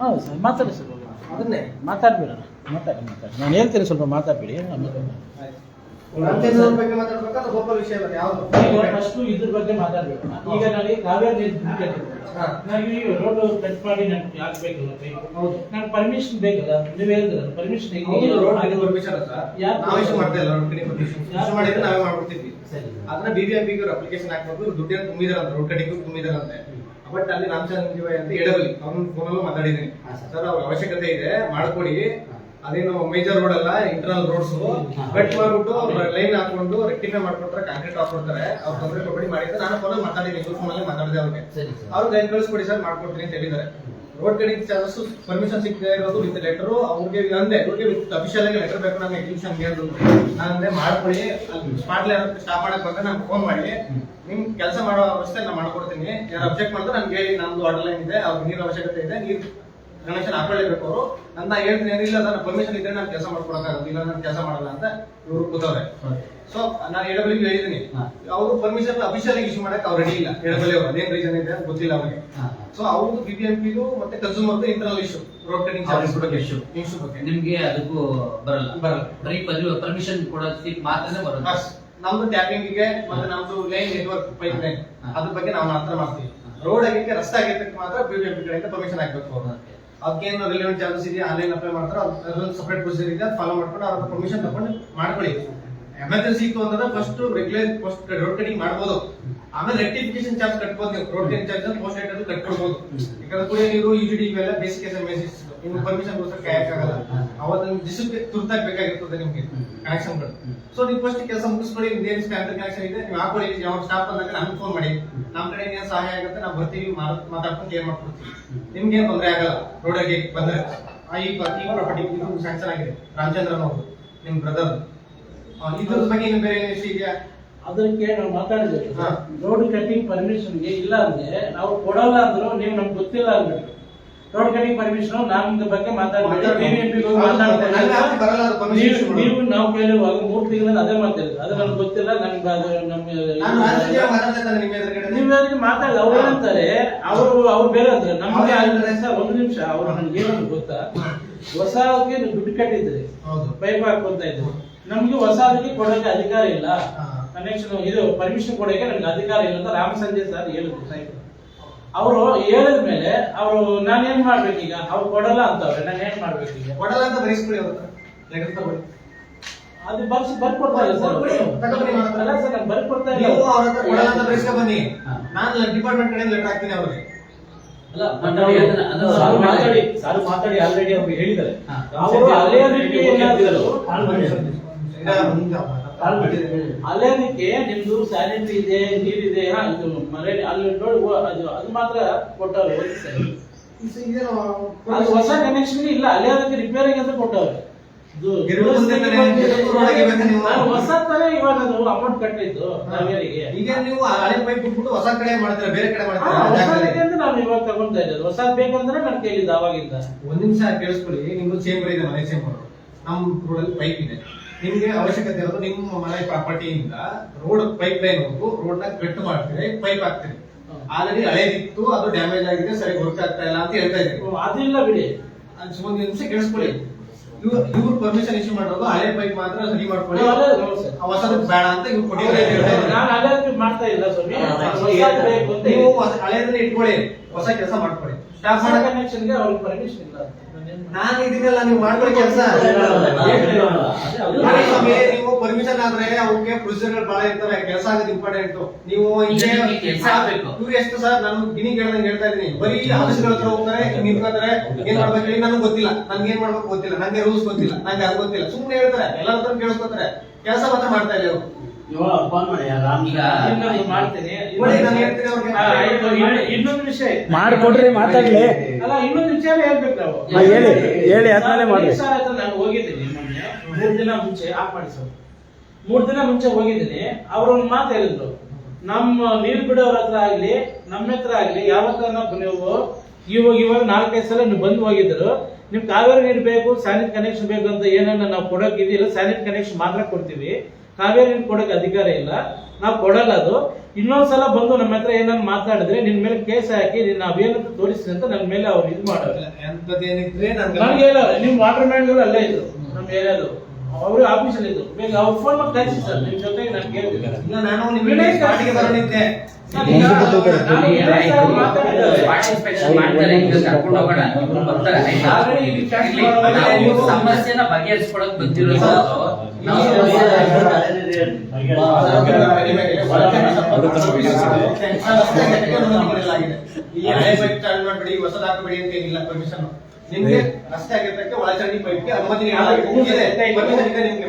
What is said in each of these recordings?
ಹೌದು ಸರ್ ಮಾತಾಡಿ ಸರ್ ಅದನ್ನೇ ಮಾತಾಡ್ಬೇಡ ಮಾತಾಡಿ ಮಾತಾಡಿ. ನಾನು ಹೇಳ್ತೀನಿ ಸ್ವಲ್ಪ ಮಾತಾಡ್ಬಿಡಿ ಆಮೇಲೆ ಫಸ್ಟ್ ಇದ್ರ ಬಗ್ಗೆ ಮಾತಾಡ್ಬೇಕು ಈಗ ನನಗೆ ಕಾವೇರಿ. ನನಗೆ ರೋಡ್ ಕಟ್ ಮಾಡಿ ನನಗೆ? ಹೌದು. ಪರ್ಮಿಷನ್ ಬೇಕಲ್ಲ ನೀವು ಪರ್ಮಿಷನ್ ಅದನ್ನ ಬಿಬಿಎಂಪಿ ಅಪ್ಲಿಕೇಶನ್ ಹಾಕ್ಬೇಕು. ದುಡ್ಡೇನು ತುಂಬಿದಾರಂತೆ ರೋಡ್ ಕಡೆಗೂ ತುಂಬಿದಾರಂತೆ ಬಟ್ ಅಲ್ಲಿ ರಾಮಚಂದ್ರ ಜೀವ ಅಂತ ಎಡಬಲಿ ಅವ್ನ ಫೋನಲ್ಲೂ ಮಾತಾಡಿದ್ದೀನಿ ಸರ್. ಅವ್ರ ಅವಶ್ಯಕತೆ ಇದೆ ಮಾಡ್ಕೊಡಿ. ಅದೇನು ಮೇಜರ್ ರೋಡ್ ಅಲ್ಲ ಇಂಟರ್ನಲ್ ರೋಡ್ಸ್. ಕಟ್ ಮಾಡ್ಬಿಟ್ಟು ಲೈನ್ ಹಾಕೊಂಡು ರೆಕ್ಟಿಫೈ ಮಾಡ್ಕೊಟ್ರೆ ಕಾಂಕ್ರೀಟ್ ಹಾಕೊಡ್ತಾರೆ ಅವ್ರು ತೊಂದರೆ ಕೊಡಿ ಮಾಡಿದ್ರೆ ನಾನು ಫೋನಲ್ಲಿ ಮಾತಾಡಿದ್ದೀನಿ ಫೋನಲ್ಲಿ ಮಾತಾಡಿದೆ ಅವ್ರಿಗೆ. ಅವ್ರಿಗೆ ಲೈನ್ ಕಳಿಸ್ಕೊಡಿ ಸರ್ ಮಾಡ್ಕೊಡ್ತೀನಿ ಅಂತ ಹೇಳಿದ್ದಾರೆ. ರೋಡ್ ಕಡೆ ಚಾರ್ಜಸ್ ಪರ್ಮಿಷನ್ ಸಿಗ್ತಾ ಇರೋದು ವಿತ್ ಲೆಟರ್ ಅವ್ರಿಗೆ ಅಂದೆ ಅವ್ರಿಗೆ ವಿತ್ ಅಫಿಷಿಯಲ್ ಆಗಿ ಲೆಟರ್ ಬೇಕು ನಮ್ಗೆ ಎಕ್ಸಿಬಿಷನ್ ಅಂದ್ರು ನಾನು ಅಂದ್ರೆ ಮಾಡ್ಕೊಳ್ಳಿ ಸ್ಪಾಟ್ ಸ್ಟಾಪ್ ಮಾಡಕ್ ಬಂದ್ರೆ ನಾನು ಫೋನ್ ಮಾಡಿ. ನಿಮ್ ಕೆಲಸ ಮಾಡೋ ಅವಸ್ಥೆ ನಾನು ಮಾಡ್ಕೊಡ್ತೀನಿ. ಯಾರು ಅಬ್ಜೆಕ್ಟ್ ಮಾಡಿದ್ರೆ ನನ್ಗೆ ಹೇಳಿ ನಮ್ದು ಆರ್ಡರ್ ಲೈನ್ ಇದೆ, ಅವ್ರಿಗೆ ನೀರು ಅವಶ್ಯಕತೆ ಇದೆ, ನೀರು ಕನೆಕ್ಷನ್ ಹಾಕೊಳ್ಳೇಬೇಕು ಅವರು. ನನ್ನ ಹೇಳ್ತೀನಿ, ಏನಿಲ್ಲ, ನನ್ನ ಪರ್ಮಿಷನ್ ಇದ್ರೆ ನಾನು ಕೆಲಸ ಮಾಡ್ಕೊಡಕ್ಕಾಗುತ್ತೆ ಇಲ್ಲ, ನಾನು ಕೆಲಸ ಮಾಡಲ್ಲ ಅಂತ ಇವ್ರು ಕೂತವ್ರೆ. ಸೊ ನಾನು ಎಡಬಲಿಗೆ ಹೇಳಿದೀನಿ. ಅವರು ಪರ್ಮಿಷನ್ ಅಫಿಷಿಯಲ್ ಆಗಿ ಇಶ್ಯೂ ಮಾಡಕ್ ಅವ್ರು ರೆಡಿ ಇಲ್ಲ. ಎಡಬಲಿ ಅವರು. ಅದೇನ್ ರೀಸನ್ ಇದೆ? ಅಂತ ಗೊತ್ತಿಲ್ಲ ಅವ್ರಿಗೆ. ಸೊ ಅವ್ರದ್ದು ಬಿಬಿಎಂಪಿದು ಮತ್ತೆ ಕನ್ಸೂಮರ್ದು internal issue road cutting charges ಬಗ್ಗೆ ಇಶ್ಯೂ ಇಶ್ಯೂ ಬಗ್ಗೆ ನಿಮ್ಗೆ ಅದಕ್ಕೂ ಬರಲ್ಲ? ಬರಲ್ಲ. ಬರೀ ಪರ್ಮಿಷನ್ ಕೊಡೋದಕ್ಕೆ ಮಾತ್ರನೇ ಬಸ್ ನಮ್ದು ಟ್ಯಾಪಿಂಗ್ಗೆ ಮತ್ತೆ ನಮ್ದು ಲೈನ್ ನೆಟ್ವರ್ಕ್ ಪೈಪ್ ಲೈನ್. ಅದ್ರ ಬಗ್ಗೆ ನಾವು ಮಾತ್ರ ಮಾಡ್ತೀವಿ. ರೋಡ್ ಆಗಿಕ್ಕೆ ರಸ್ತೆ ಆಗಿದ್ದಕ್ಕೆ ಮಾತ್ರ ಬಿಬಿಎಂಪಿ ಕಡೆಯಿಂದ ಪರ್ಮಿಷನ್ ಹಾಕ್ಬೇಕು. ಅವ್ರು ಅದಕ್ಕೇನು ರಿಲೆವೆಂಟ್ ಚಾರ್ಜಸ್ ಇದೆಯಾ? ಆನ್ಲೈನ್ ಅಪ್ಲೈ ಮಾಡ್ತಾರೆ. ಅದೊಂದು ಸಪ್ರೇಟ್ ಪ್ರೊಸೀಜರ್ ಇದೆ. ಫಾಲೋ ಮಾಡ್ಕೊಂಡು ಅವ್ರ ಪರ್ಮಿಷನ್ ತಗೊಂಡು ಮಾಡ್ಕೊಳ್ಳಿ. ಎಮರ್ಜೆನ್ಸಿ ಇತ್ತು ಅಂದ್ರೆ first regular first road cutting ಮಾಡ್ಬೋದು. ಆಮೇಲೆ ರೆಕ್ಟಿಫಿಕೇಶನ್ ಚಾರ್ಜ್ ಕಟ್ಬೋದು ನೀವು. ರೋಡ್ ಚಾರ್ಜ್ ಪೋಸ್ಟ್ ರೇಟ್ ಅದು ಕಟ್ಕೊಡ್ಬೋದು ಯಾಕಂದ್ರೆ ನೀವು ನೀರು ಜಿ ಇವೆಲ್ಲ ಬೇಸಿಕ್ ಎಸ್ ನಿಮ್ಗೆ ಪರ್ಮಿಷನ್ ಗೋಸ್ಕರ ಕಾಯಕ್ಕಾಗಲ್ಲ ಅವತ್ತು ದಿಸಕ್ಕೆ ತುರ್ತಾಗಿ ಬೇಕಾಗಿರ್ತದೆ ನಿಮ್ಗೆ ಕನೆಕ್ಷನ್ಗಳು ಸೊ ನೀವು ಫಸ್ಟ್ ಕೆಲಸ ಮುಗಿಸ್ಕೊಳ್ಳಿ ನಿಮ್ದು ಸ್ಟ್ಯಾಂಡರ್ಡ್ ಕನೆಕ್ಷನ್ ಇದೆ, ನೀವು ಹಾಕೊಳ್ಳಿ. ಯಾವ ಸ್ಟಾಪ್ ಬಂದಾಗ ನಮ್ಗೆ ಫೋನ್ ಮಾಡಿ. ನಮ್ಮ ಕಡೆ ಏನು ಸಹಾಯ ಆಗುತ್ತೆ, ನಾವು ಬರ್ತೀವಿ ಮಾತಾಡ್ಕೊಂಡು ಏನ್ ಮಾಡ್ಕೊಡ್ತೀವಿ. ನಿಮ್ಗೆ ಏನು ತೊಂದರೆ ಆಗಲ್ಲ. ರೋಡಿಗೆ ಬಂದ್ರೆ ಈ ಪ್ರಾಪರ್ಟಿ ಇದು ಸ್ಯಾಂಕ್ಷನ್ ಆಗಿದೆ. ರಾಮಚಂದ್ರನ್ ಅವರು ನಿಮ್ ಬ್ರದರ್ ಇದ್ರ ಬಗ್ಗೆ ಇನ್ನು ಬೇರೆ ಏನು ಇದೆಯಾ? ಅದಕ್ಕೆ ನಾವು ಮಾತಾಡಿದ್ವಿ ಹಾ. ರೋಡ್ ಕಟಿಂಗ್ ಪರ್ಮಿಷನ್ಗೆ ಇಲ್ಲ ಅಂದ್ರೆ ನಾವು ಕೊಡಲ್ಲ ಅಂದ್ರು ನೀವು ನಮ್ಗೆ ಗೊತ್ತಿಲ್ಲ ಅಂದ್ಬಿಟ್ಟು ರೋಡ್ ಕಟಿಂಗ್ ಪರ್ಮಿಷನ್ ನಮ್ದು ಬಗ್ಗೆ. BBMP ಗೆ ಹೋಗಿ ನನಗೆ ಬರಲ್ಲ, ಅದು permission ನೀವು- ನೀವು ನಾವು ಕೇಳುವಾಗ ಮೂರು ತಿಂಗಳಿಂದ ಅದೇ ಮಾತಾಡಿದ್ರು. ಅದು ನಮ್ಗೆ ಗೊತ್ತಿಲ್ಲ ನಮ್ಗೆ ಅದು ನಮ್ಗೆ ನಾನು ರಾಜಕೀಯ ಮಾತಾಡ್ತಾ ಇದ್ದಾನೆ ನಿಮ್ಮ ಎದುರುಗಡೆ. ನೀವು ಅದಕ್ಕೆ ಮಾತಾಡಿ ಅವ್ರು ಅಂತಾರೆ ಅವರು ಅವ್ರು ಬೇರೆ ಅಂತಾರೆ ನಮ್ಗೆ ಆಗಿದ್ರೆ ಸರ್ ಒಂದು ನಿಮಿಷ. ಅವ್ರು ನನ್ಗೆ ಏನಂತ ಗೊತ್ತಾ? ಹೊಸ ದುಡ್ಡು ಕಟ್ಟಿದ್ರೆ. ಹೌದು. ಪೈಪ್ ಹಾಕೊಂತ ಇದ್ರು. ನಮ್ಗೆ ಹೊಸದಕ್ಕೆ ಕೊಡೋಕೆ ಅಧಿಕಾರ ಇಲ್ಲ. ಕನೆಕ್ಷನ್ ಇದು ಪರ್ಮಿಷನ್ ಕೊಡೋಕೆ ನಮ್ಗೆ ಅಧಿಕಾರ ಇಲ್ಲ ಅಂತ ರಾಮ ಸಂಜಯ್ ಸರ್ ಹೇಳಿದ್ರು ಸಾಹೇಬ್ರು ಅವರು ಹೇಳಿದ ಮೇಲೆ ಅವರು ನಾನು ಏನ್ ಮಾಡ್ಬೇಕೀಗ? ಅವ್ರು ಕೊಡಲ್ಲ ಅಂತವ್ರೆ ನಾನು ಏನ್ ಮಾಡ್ಬೇಕೀಗ? ಕೊಡಲ್ಲ ಅಂತ ಬರೆಸ್ಬಿಡಿ ಅವ್ರ ಅದು ಬರ್ಸಿ ಬರ್ಕೊಡ್ತಾ ಇಲ್ಲ ಸರ್. ಅಲ್ಲ ಸರ್ ನಾನು ಬರ್ಕೊಡ್ತಾ ಇಲ್ಲ. ನೀವು ಅವ್ರ ಹತ್ರ ಕೊಡಲ್ಲ ಅಂತ ಬರೆಸ್ಕೊ ಬನ್ನಿ. ನಾನು ಡಿಪಾರ್ಟ್ಮೆಂಟ್ ಕಡೆ ಲೆಟರ್ ಹಾಕ್ತೀನಿ ಅವ್ರಿಗೆ. ಅಲ್ಲ ಮಾತಾಡಿ ಅದನ್ನ- ಸಾರು ಮಾತಾಡಿ ಸಾರು ಮಾತಾಡಿ ಆಲ್ರೆಡಿ ಅವ್ರಿಗೆ ಹೇಳಿದ್ದಾರೆ. ಅವರು ಅಲ್ಲೇ ರೀತಿ ಏನಾದ್ರು ಈಗ. ಅಲ್ಲೇನಕ್ಕೆ ನಿಮ್ದು ಸ್ಯಾನಿಟರಿ ಇದೆ ನೀರಿದೆ ಇದು ಅಲ್ಲಿ ನೋಡಿ ಅದು ಅದು ಮಾತ್ರ ಕೊಟ್ಟವ್ರು. ಅದು ಹೊಸ ಕನೆಕ್ಷನ್ ಇಲ್ಲ. ಅಲ್ಲೇ ಅದಕ್ಕೆ ರಿಪೇರಿಂಗ್ ಅಂತ ಕೊಟ್ಟವ್ರು. ಇದು ಗಿರ್ಮಿಟ್ ಮುಂದೆನೆ ಗಿರ್ಮಿಟ್ ಒಳಗೆ ಬೇಕಾ ನೀವು? ನಾನು ಹೊಸ ತಾನೇ ಇವಾಗ ಅದು ಅಮೌಂಟ್ ಕಟ್ಟಿದ್ದು ನಾವೇರಿಗೆ ಈಗ ನೀವು ಹಳೆ ಪೈಪ್ ಬಿಟ್ಬಿಟ್ಟು ಹೊಸ ಕಡೆ ಮಾಡ್ತೀರಾ ಬೇರೆ ಕಡೆ ಮಾಡ್ತೀರಾ? ನಾವು ಇವಾಗ ತಗೊಂತಾ ಇರೋದು. ಹೊಸದ್ ಬೇಕಂದ್ರೆ ನಾನು ಕೇಳಿದ್ದು ಅವಾಗಿಂದ. ಒಂದ್ ನಿಮಿಷ ಕೇಳಿಸ್ಕೊಳ್ಳಿ. ನಿಮ್ದು ಚೇಂಬರ್ ಇದೆ ಮನೆ ಚೇಂಬರ್ ನಮ್ ರೋಡಲ್ಲಿ ಪೈಪ್ ಇದೆ. ನಿಮ್ಗೆ ಅವಶ್ಯಕತೆ ಇರೋದು ನಿಮ್ಮ ಮನೆ ಪ್ರಾಪರ್ಟಿಯಿಂದ ರೋಡ್ ಪೈಪ್ ಲೈನ್ ಹೋಗು ರೋಡ್ನ ಕಟ್ ಮಾಡ್ತೀರಿ ಪೈಪ್ ಹಾಕ್ತೀರಿ. ಆಲ್ರೆಡಿ ಹಳೇದಿತ್ತು ಅದು ಡ್ಯಾಮೇಜ್ ಆಗಿದೆ ಸರಿ ವರ್ಕ್ ಆಗ್ತಾ ಇಲ್ಲ ಅಂತ ಹೇಳ್ತಾ ಇದ್ದೀವಿ ಅದಿಲ್ಲ ಬಿಡಿ. ಒಂದು ಒಂದ್ ನಿಮಿಷ ಕೇಳಿಸ್ಕೊಳ್ಳಿ. ಇವ್ರು ಇವ್ರು ಪರ್ಮಿಷನ್ ಇಶ್ಯೂ ಮಾಡೋದು ಹಳೆ ಪೈಪ್ ಮಾತ್ರ ಸರಿ ಮಾಡ್ಕೊಳ್ಳಿ. ಹೊಸದು ಬೇಡ ಅಂತ ಇವ್ರು ಕೊಟ್ಟಿದ್ದಾರೆ. ಮಾಡ್ತಾ ಇಲ್ಲ ನೀವು ಹೊಸ- ಇಟ್ಕೊಳ್ಳಿ. ಹೊಸ ಕೆಲಸ ಮಾಡ್ಕೊಳ್ಳಿ. ಸ್ಟಾಪ್ ಮಾಡೋ ಮಾಡಕ್ ಕನೆಕ್ಷನ್ಗೆ ಅವ್ರಿಗೆ ಪರ್ಮಿಷನ್ ಇಲ್ಲ? ನಾನು ಇದೀನಲ್ಲ ನೀವು ಮಾಡ್ಕೊಳ್ಳಿ ಕೆಲಸ. ನೀವು ಪರ್ಮಿಷನ್ ಆದ್ರೆ ಅವಕ್ಕೆ ಪ್ರೊಸೀಜರ್ ಬಹಳ ಇರ್ತಾರೆ ಕೆಲಸ ಆಗೋದು ಇಂಪಾರ್ಟೆಂಟ್ ನೀವು ಇವ್ರು ಎಷ್ಟು ಸರ್ ನಾನು ಗಿಣಿ ಕೇಳ್ದಂಗೆ ಹೇಳ್ತಾ ಇದೀನಿ ಬರೀ ಆಫೀಸ್ಗಳ ಹತ್ರ ಹೋಗ್ತಾರೆ ನಿಂತ್ಕೋತಾರೆ ಏನ್ ಮಾಡ್ಬೇಕು ಹೇಳಿ ನನಗೆ ಗೊತ್ತಿಲ್ಲ. ನನ್ಗೆ ಏನ್ ಮಾಡ್ಬೇಕು ಗೊತ್ತಿಲ್ಲ. ನಂಗೆ ರೂಲ್ಸ್ ಗೊತ್ತಿಲ್ಲ. ನಂಗೆ ಅದು ಗೊತ್ತಿಲ್ಲ. ಸುಮ್ಮನೆ ಹೇಳ್ತಾರೆ. ಎಲ್ಲರ ಹತ್ರ ಕೇಳಿಸ್ಕೊತಾರೆ. ಕೆಲಸ ಮಾತ್ರ ಮಾಡ್ತಾ ಇಲ್ಲ ವಿಷಯ. ಮಾಡ್ಕೊಡ್ರಿ ಮಾತಾಡ್ಲಿ. ಅಲ್ಲ ಇನ್ನೊಂದು ವಿಚಾರ ಹೇಳ್ಬೇಕು ನಾವು. ಹೇಳಿ ಹೇಳಿ ಆದ್ಮೇಲೆ ಮಾಡಿ ಸರ್ ಹತ್ರ ನಾನು ಹೋಗಿದ್ದೀನಿ ಮೊನ್ನೆ ಮೂರ್ ದಿನ ಮುಂಚೆ ಆಫ್ ಮಾಡಿ ಸರ್. ಮೂರ್ ದಿನ ಮುಂಚೆ ಹೋಗಿದ್ದೀನಿ. ಅವ್ರು ಒಂದು ಮಾತು ಹೇಳಿದ್ರು. ನಮ್ಮ ನೀರು ಬಿಡೋರ ಹತ್ರ ಆಗ್ಲಿ ನಮ್ಮ ಹತ್ರ ಆಗ್ಲಿ ಯಾವತ್ತ ನೀವು ಇವಾಗ ಇವಾಗ ನಾಲ್ಕೈದು ಸಲ ನೀವು ಬಂದು ಹೋಗಿದ್ರು. ನಿಮ್ ಕಾವೇರಿ ನೀರು ಬೇಕು ಸ್ಯಾನಿಟ್ ಕನೆಕ್ಷನ್ ಬೇಕು ಅಂತ ಏನನ್ನ ನಾವು ಕೊಡೋಕೆ ಇದೆಯಲ್ಲ ಸ್ಯಾನಿಟ್ ಕನೆಕ್ಷನ್ ಮಾತ್ರ ಕೊಡ್ತೀವಿ. ಕಾವೇರಿ ಕೊಡೋಕೆ ಅಧಿಕಾರ ಇಲ್ಲ. ನಾವು ಕೊಡಲ್ಲ ಅದು. ಇನ್ನೊಂದ್ಸಲ ಬಂದು ನಮ್ಮ ಹತ್ರ ಏನಾದ್ರು ಮಾತಾಡಿದ್ರೆ ನಿನ್ ಮೇಲೆ ಕೇಸ್ ಹಾಕಿ ನಿನ್ನ ಅಭಿಯಾನ ತೋರಿಸಿ ಅಂತ ನನ್ ಮೇಲೆ ಅವ್ರು ಇದು ಮಾಡೋದು ಎಂತದೇನಿದ್ರೆ ನನ್ಗೆ ನನ್ಗೆ ಹೇಳ ನಿಮ್ ವಾಟರ್ ಮ್ಯಾನ್ಗಳು ಅಲ್ಲೇ ಇದ್ರು. ನಮ್ಮ ಏರಿಯಾದು ಅವರು ಆಫೀಸಲ್ಲಿ ಇದ್ರು. ಬೇಗ ಅವ್ರ ಫೋನ್ ಮಾಡಿ ಕಳಿಸಿ ಸರ್. ನಿಮ್ ಜೊತೆಗೆ ನಾನು ಕೇಳ್ತಿದ್ದೆ ಇಲ್ಲ ನಾನು ನಿಮ್ಮ ಸಮಸ್ಯೆನ ಬಗೆಹರಿಸ್ಕೊಳಕ್ ಬಂದಿರೋದು. ಮಾಡಬೇಡಿ ಹೊಸದು ಹಾಕಬೇಡಿ ಅಂತ ಏನಿಲ್ಲ ಪರ್ಮಿಷನ್ ನಿಮ್ಗೆ ರಸ್ತೆ ಆಗಿರ್ತಕ್ಕೆ ಒಳಚರಂಡಿ ಪೈಪ್ಗೆ ಅನುಮತಿ ನಿಮ್ಗೆ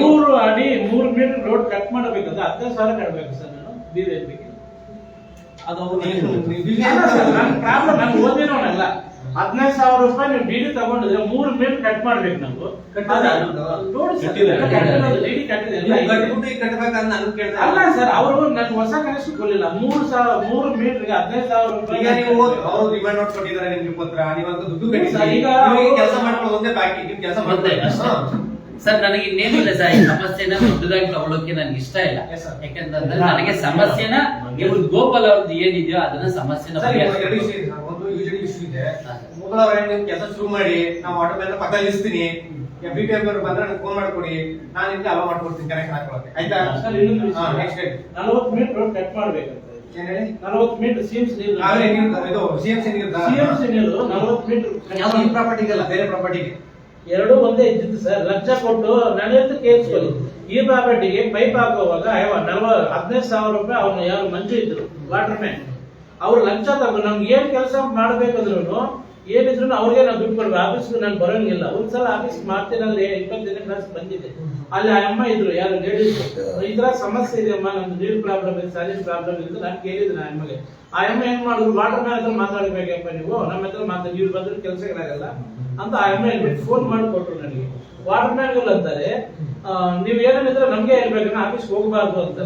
ಮೂರು ಅಡಿ ಮೂರು ಮೀಟರ್ ರೋಡ್ ಕಟ್ ಮಾಡಬೇಕಂದ್ರೆ ಹತ್ತು ಸಾವಿರ ಕಟ್ಟಬೇಕು ಸರ್ ನಾನು ಬಿಜೆಪಿಗೆ ಅದು ಪ್ರಾಬ್ಲಮ್ ನಾನು ಓದಿರೋನಲ್ಲ ಹದಿನೈದು ಸಾವಿರ ರೂಪಾಯಿ ನೀವು ಡಿಡಿ ತಗೊಂಡಿದ್ರೆ ಮೂರು ಮೀಟರ್ ಕಟ್ ಮಾಡ್ಬೇಕು ನಾವು ಅಲ್ಲ ಸರ್ ಅವರು ನನ್ಗೆ ಹೊಸ ಕನೆಕ್ಷನ್ ಕೊಡಲಿಲ್ಲ. ಮೂರು ಸಾವಿರ ಮೂರು ಮೀಟರ್ಗೆ ಹದಿನೈದು ಸಾವಿರ ರೂಪಾಯಿ ನೀವು ಅವರು ರಿಮೈಂಡ್ ನೋಟ್ ಕೊಟ್ಟಿದ್ದಾರೆ ನಿಮ್ಗೆ ಪತ್ರ. ನೀವಂತ ದುಡ್ಡು ಈಗ ಕೆಲಸ ಮಾಡ್ಕೊಂಡು ಒಂದೇ ಬಾಕಿ ನೀವು ಕೆಲಸ ಮಾಡ್ತಾ ಸರ್ ನನಗೆ ಇನ್ನೇನಿಲ್ಲ ಸರ್ ಈ ಸಮಸ್ಯೆನ ದೊಡ್ಡದಾಗಿ ತಗೊಳ್ಳೋಕೆ ನನ್ಗೆ ಇಷ್ಟ ಇಲ್ಲ. ಯಾಕಂತಂದ್ರೆ ನನಗೆ ಸಮಸ್ಯೆನ ಇವ್ರ ಗೋಪಾಲ್ ಅವ್ರದ್ದು ಏನಿದೆಯೋ ಅದನ್ನ ಸಮಸ್ಯೆ ಒಂದು ಯೂಶಲಿ ಇಶ್ಯೂ ಇದೆ. ಕೆಲಸ ಶುರು ಮಾಡಿ ನಾವು ಆಟೋ ಮೇಲೆ ಪಕ್ಕ ನಿಲ್ಲಿಸ್ತೀನಿ ಬಿ ಪಿ ಬಂದ್ರೆ ನನಗೆ ಫೋನ್ ಮಾಡ್ಕೊಡಿ. ನಾನು ನಿಮ್ಗೆ ಅಲೋ ಮಾಡ್ಕೊಡ್ತೀನಿ ಕನೆಕ್ಟ್ ಹಾಕೊಳ್ಳೋಕೆ ಆಯ್ತಾ? ನಲವತ್ತು ಮೀಟರ್ ರೋಡ್ ಕಟ್ ಮಾಡ್ಬೇಕಂತ. ನಲವತ್ತು ಮೀಟರ್ ಸಿಎಂಸಿ ನೀರು ಸಿಎಂಸಿ ನೀರು ನಲವತ್ತು ಮೀಟರ್ ಯಾವ ಪ್ರಾಪರ್ಟಿಗೆ ಪ್ರಾಪರ್ಟಿಗಲ್ಲ ಬೇರೆ ಪ್ರಾಪರ್ಟಿಗೆ ಎರಡು ಒಂದೇ ಇದ್ದಿದ್ದು ಸರ್. ಲಕ್ಷ ಕೊಟ್ಟು ನಾನು ಎಂತ ಕೇಳಿಸ್ಕೊಳ್ಳಿ. ಈ ಪ್ರಾಪರ್ಟಿಗೆ ಪೈಪ್ ಹಾಕುವಾಗ ನಲ್ವ, ಹದಿನೈದು ಸಾವಿರ ರೂಪಾಯಿ ಅವನು ಯಾರು ಮಂಜು ಇದ್ರು ವಾಟರ್ ಮ್ಯಾನ್ ಅವ್ರು ಲಂಚ ತಗೊಂಡು ನಮ್ಗೆ ಏನ್ ಕೆಲಸ ಮಾಡ್ಬೇಕಂದ್ರು ಏನಿದ್ರು ಅವ್ರಿಗೆ ನಾವು ದುಡ್ಡು ಕೊಡ್ಬೇಕು. ಆಫೀಸ್ಗೆ ನಾನು ಬರೋಂಗಿಲ್ಲ. ಒಂದ್ಸಲ ಆಫೀಸ್ ಮಾಡ್ತೀನಂದ್ರೆ ಇಪ್ಪತ್ತು ದಿನ ಕ್ಲಾಸ್ ಬಂದಿದೆ. ಅಲ್ಲಿ ಆ ಅಮ್ಮ ಇದ್ರು ಯಾರು ಲೇಡೀಸ್ ಈ ತರ ಸಮಸ್ಯೆ ಇದೆ ಅಮ್ಮ ನಮ್ದು ನೀರು ಪ್ರಾಬ್ಲಮ್ ಇದೆ ಸಾಲಿನ ಪ್ರಾಬ್ಲಮ್ ಇದೆ ನಾನು ಕೇಳಿದ್ರೆ ಅಮ್ಮಗೆ. ಆ ಅಮ್ಮ ಏನ್ ಮಾಡಿದ್ರು ವಾಟರ್ ಮ್ಯಾನ್ ಹತ್ರ ಮಾತಾಡ್ಬೇಕಪ್ಪ ನೀವು? ನಮ್ಮ ಹತ್ರ ಮಾತಾಡಿ ಇವ್ರು ಬಂದ್ರೆ ಕೆಲಸಗಳಾಗಲ್ಲ ಅಂತ ಆ ಅಮ್ಮ ಹೇಳ್ಬಿಟ್ಟು ಫೋನ್ ಮಾಡಿ ಕೊಟ್ರು ನನಗೆ ವಾಟರ್ ಮ್ಯಾನ್ಗಳು ಅಂತಾರೆ. ನೀವು ಏನೇನಿದ್ರೆ ನಮ್ಗೆ ಹೇಳ್ಬೇಕು ಆಫೀಸ್ ಹೋಗಬಾರ್ದು ಅಂತ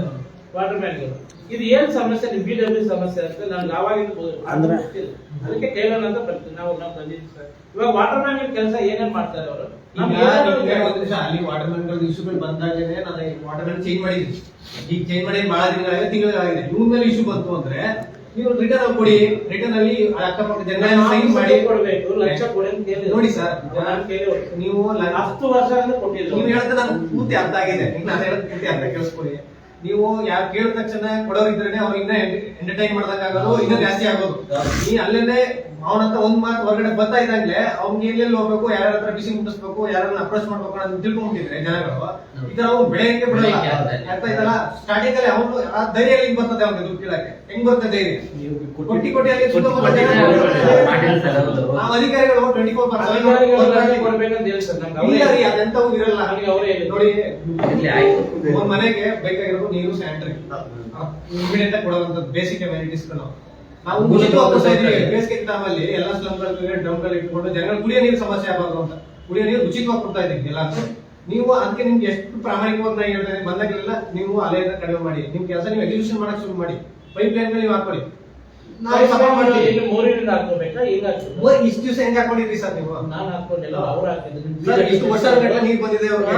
ವಾಟರ್ ಮ್ಯಾನ್ಗಳು ಇದು ಏನ್ ಸಮಸ್ಯೆ? ಬಿ ಡಬ್ಲ್ಯೂ ಸಮಸ್ಯೆ ಅಂತ ನಾನು ಯಾವಾಗಿಂದ ಅಂದ್ರೆ? ಅದಕ್ಕೆ ಕೇಳೋಣ ಅಂತ ಬರ್ತೀವಿ. ನಾವು ನಾವು ಬಂದಿದ್ವಿ ಸರ್. ಇವಾಗ ವಾಟರ್ ಮ್ಯಾನ್ ಕೆಲಸ ಏನೇನ್ ಮಾಡ್ತಾರೆ ಅವರು? ಅಲ್ಲಿ ವಾಟರ್ ಮ್ಯಾನ್ ಇಶ್ಯೂಗಳು ಬಂದಾಗಲೇ ನಾನು ವಾಟರ್ ಮ್ಯಾನ್ ಚೇಂಜ್ ಮಾಡಿದ್ದೀನಿ. ಈಗ ಚೇಂಜ್ ಮಾಡಿ ಬಹಳ ದಿನಗಳಾಗಿದೆ ತಿಂಗಳಾಗಿದೆ. ರೂಮ್ನಲ್ಲಿ ಇಶ್ಯೂ ಬಂತು ಅಂದ್ರೆ ನೀವು ರಿಟರ್ನ್ ಕೊಡಿ. ರಿಟರ್ನ್ ಅಲ್ಲಿ ಅಕ್ಕಪಕ್ಕ ಜನ ಸೈನ್ ಮಾಡಿ. ಕೊಡಬೇಕು. ಲಕ್ಷ ಕೊಡಿ ಅಂತ ಕೇಳಿದ್ರು. ನೋಡಿ ಸರ್ ನಾನು ಕೇಳಿ ನೀವು ಹತ್ತು ವರ್ಷ ಕೊಟ್ಟಿಲ್ಲ ನೀವು ಹೇಳ್ತಾರೆ ನಾನು ಪೂರ್ತಿ ಅರ್ಥ ಆಗಿದೆ. ನಾನು ಹೇಳೋದು ಪೂರ್ತಿ ಅರ್ಥ ಕೇಳಿಸ್ಕೊಳ್ಳಿ. ನೀವು ಯಾರು ಕೇಳಿದ ತಕ್ಷಣ ಕೊಡೋರಿದ್ರೆ ಅವ್ರು ಇನ್ನ ಎಂಟರ್ಟೈನ್ ಮಾಡ್ದಂಗಾಗೋದು ಇನ್ನೂ ಜಾಸ್ತಿ ಆಗೋದು. ನೀ ಅಲ್ಲೇನೆ ಅವನತ್ರ ಒಂದ್ ಮಾತು ಹೊರಗಡೆ ಬರ್ತಾ ಇದ್ದಂಗೆ ಅವ್ನಿಗೆ ಎಲ್ಲೆಲ್ಲಿ ಹೋಗ್ಬೇಕು ಯಾರ ಹತ್ರ ಬಿಸಿ ಮುಟ್ಟಿಸ್ಬೇಕು ಯಾರನ್ನ ಅಪ್ರೋಚ್ ಮಾಡ್ಬೇಕು ಅಂತ ತಿಳ್ಕೊಂಡ್ಬಿಟ್ಟಿದ್ರೆ ಜನಗಳು ಈ ತರ ಅವ್ನು ಬೆಳೆಯಕ್ಕೆ ಬಿಡಲ್ಲ. ಅರ್ಥ ಆಯ್ತಲ್ಲ? ಸ್ಟಾರ್ಟಿಂಗ್ ಅಲ್ಲಿ ಅವನು ಆ ಧೈರ್ಯ ಬರ್ತದೆ ಅವ್ನಿಗೆ ದುಡ್ಡು ಕೇಳಕ್ಕೆ? ಹೆಂಗ್ ಬರ್ತದೆ ಕೊಟ್ಟಿ ಕೊಟ್ಟಿ ಅಲ್ಲಿ. ನಾವು ಅಧಿಕಾರಿಗಳು ಟ್ವೆಂಟಿ ಫೋರ್ ಪರ್ಸೆಂಟ್ ಅದೆಂತವು ಇರಲ್ಲ. ನೋಡಿ. ಒಂದ್ ಮನೆಗೆ ಬೇಕಾಗಿರೋದು ನೀರು ಸ್ಯಾನಿಟರಿ ಇಮಿಡಿಯೇಟ್ ಆಗಿ ಕೊಡುವಂತದ್ದು ಬೇಸಿಕ್ ಅಮ್ಯಾನಿಟೀಸ್ ನಾವು ನಾವು ಉಚಿತವಾಗಿ ಕೊಡ್ತಾ ಇದೀವಿ ಬೇಸಿಗೆ ಟೈಮಲ್ಲಿ ಎಲ್ಲ ಸ್ಲಮ್ ಡ್ರಮ್ಗಳು ಇಟ್ಕೊಂಡು ಜನಗಳು ಕುಡಿಯೋ ನೀರು ಸಮಸ್ಯೆ ಆಗಬಾರ್ದು ಅಂತ ಕುಡಿಯೋ ನೀರು ಉಚಿತವಾಗಿ ಕೊಡ್ತಾ ಇದ್ದೀವಿ ಎಲ್ಲ ನೀವು ಅದಕ್ಕೆ ನಿಮ್ಗೆ ಎಷ್ಟು ಪ್ರಾಮಾಣಿಕವಾಗಿ ನಾನು ಹೇಳ್ತಾ ಬಂದಾಗಲೆಲ್ಲ ನೀವು ಅಲೆಯನ್ನ ಕಡಿಮೆ ಮಾಡಿ ನಿಮ್ ಕೆಲಸ ನೀವು ಎಕ್ಸಿಕ್ಯೂಷನ್ ಮಾಡಕ್ ಶುರು ಮಾಡಿ ಪೈಪ್ ಲೈನ್ ನೀವು ಹಾಕೊಳ್ಳಿ. ನಾವು ಸಪೋರ್ಟ್ ಮಾಡ್ತೀವಿ ಇಲ್ಲಿ ಮೂರಿಂದ ಹಾಕೋಬೇಕಾ ಈಗ ಇಷ್ಟು ದಿವಸ ಹೆಂಗ್ ಹಾಕೊಂಡಿದ್ರಿ ಸರ್ ನೀವು? ನಾನು ಹಾಕೊಂಡಿಲ್ಲ ಅವ್ರು ಹಾಕಿದ್ರು. ಸರ್ ಇಷ್ಟು ವರ್ಷ ಗಟ್ಟಲೆ ನೀರು ಬಂದಿದೆ ಅವ್ರಿಗೆ.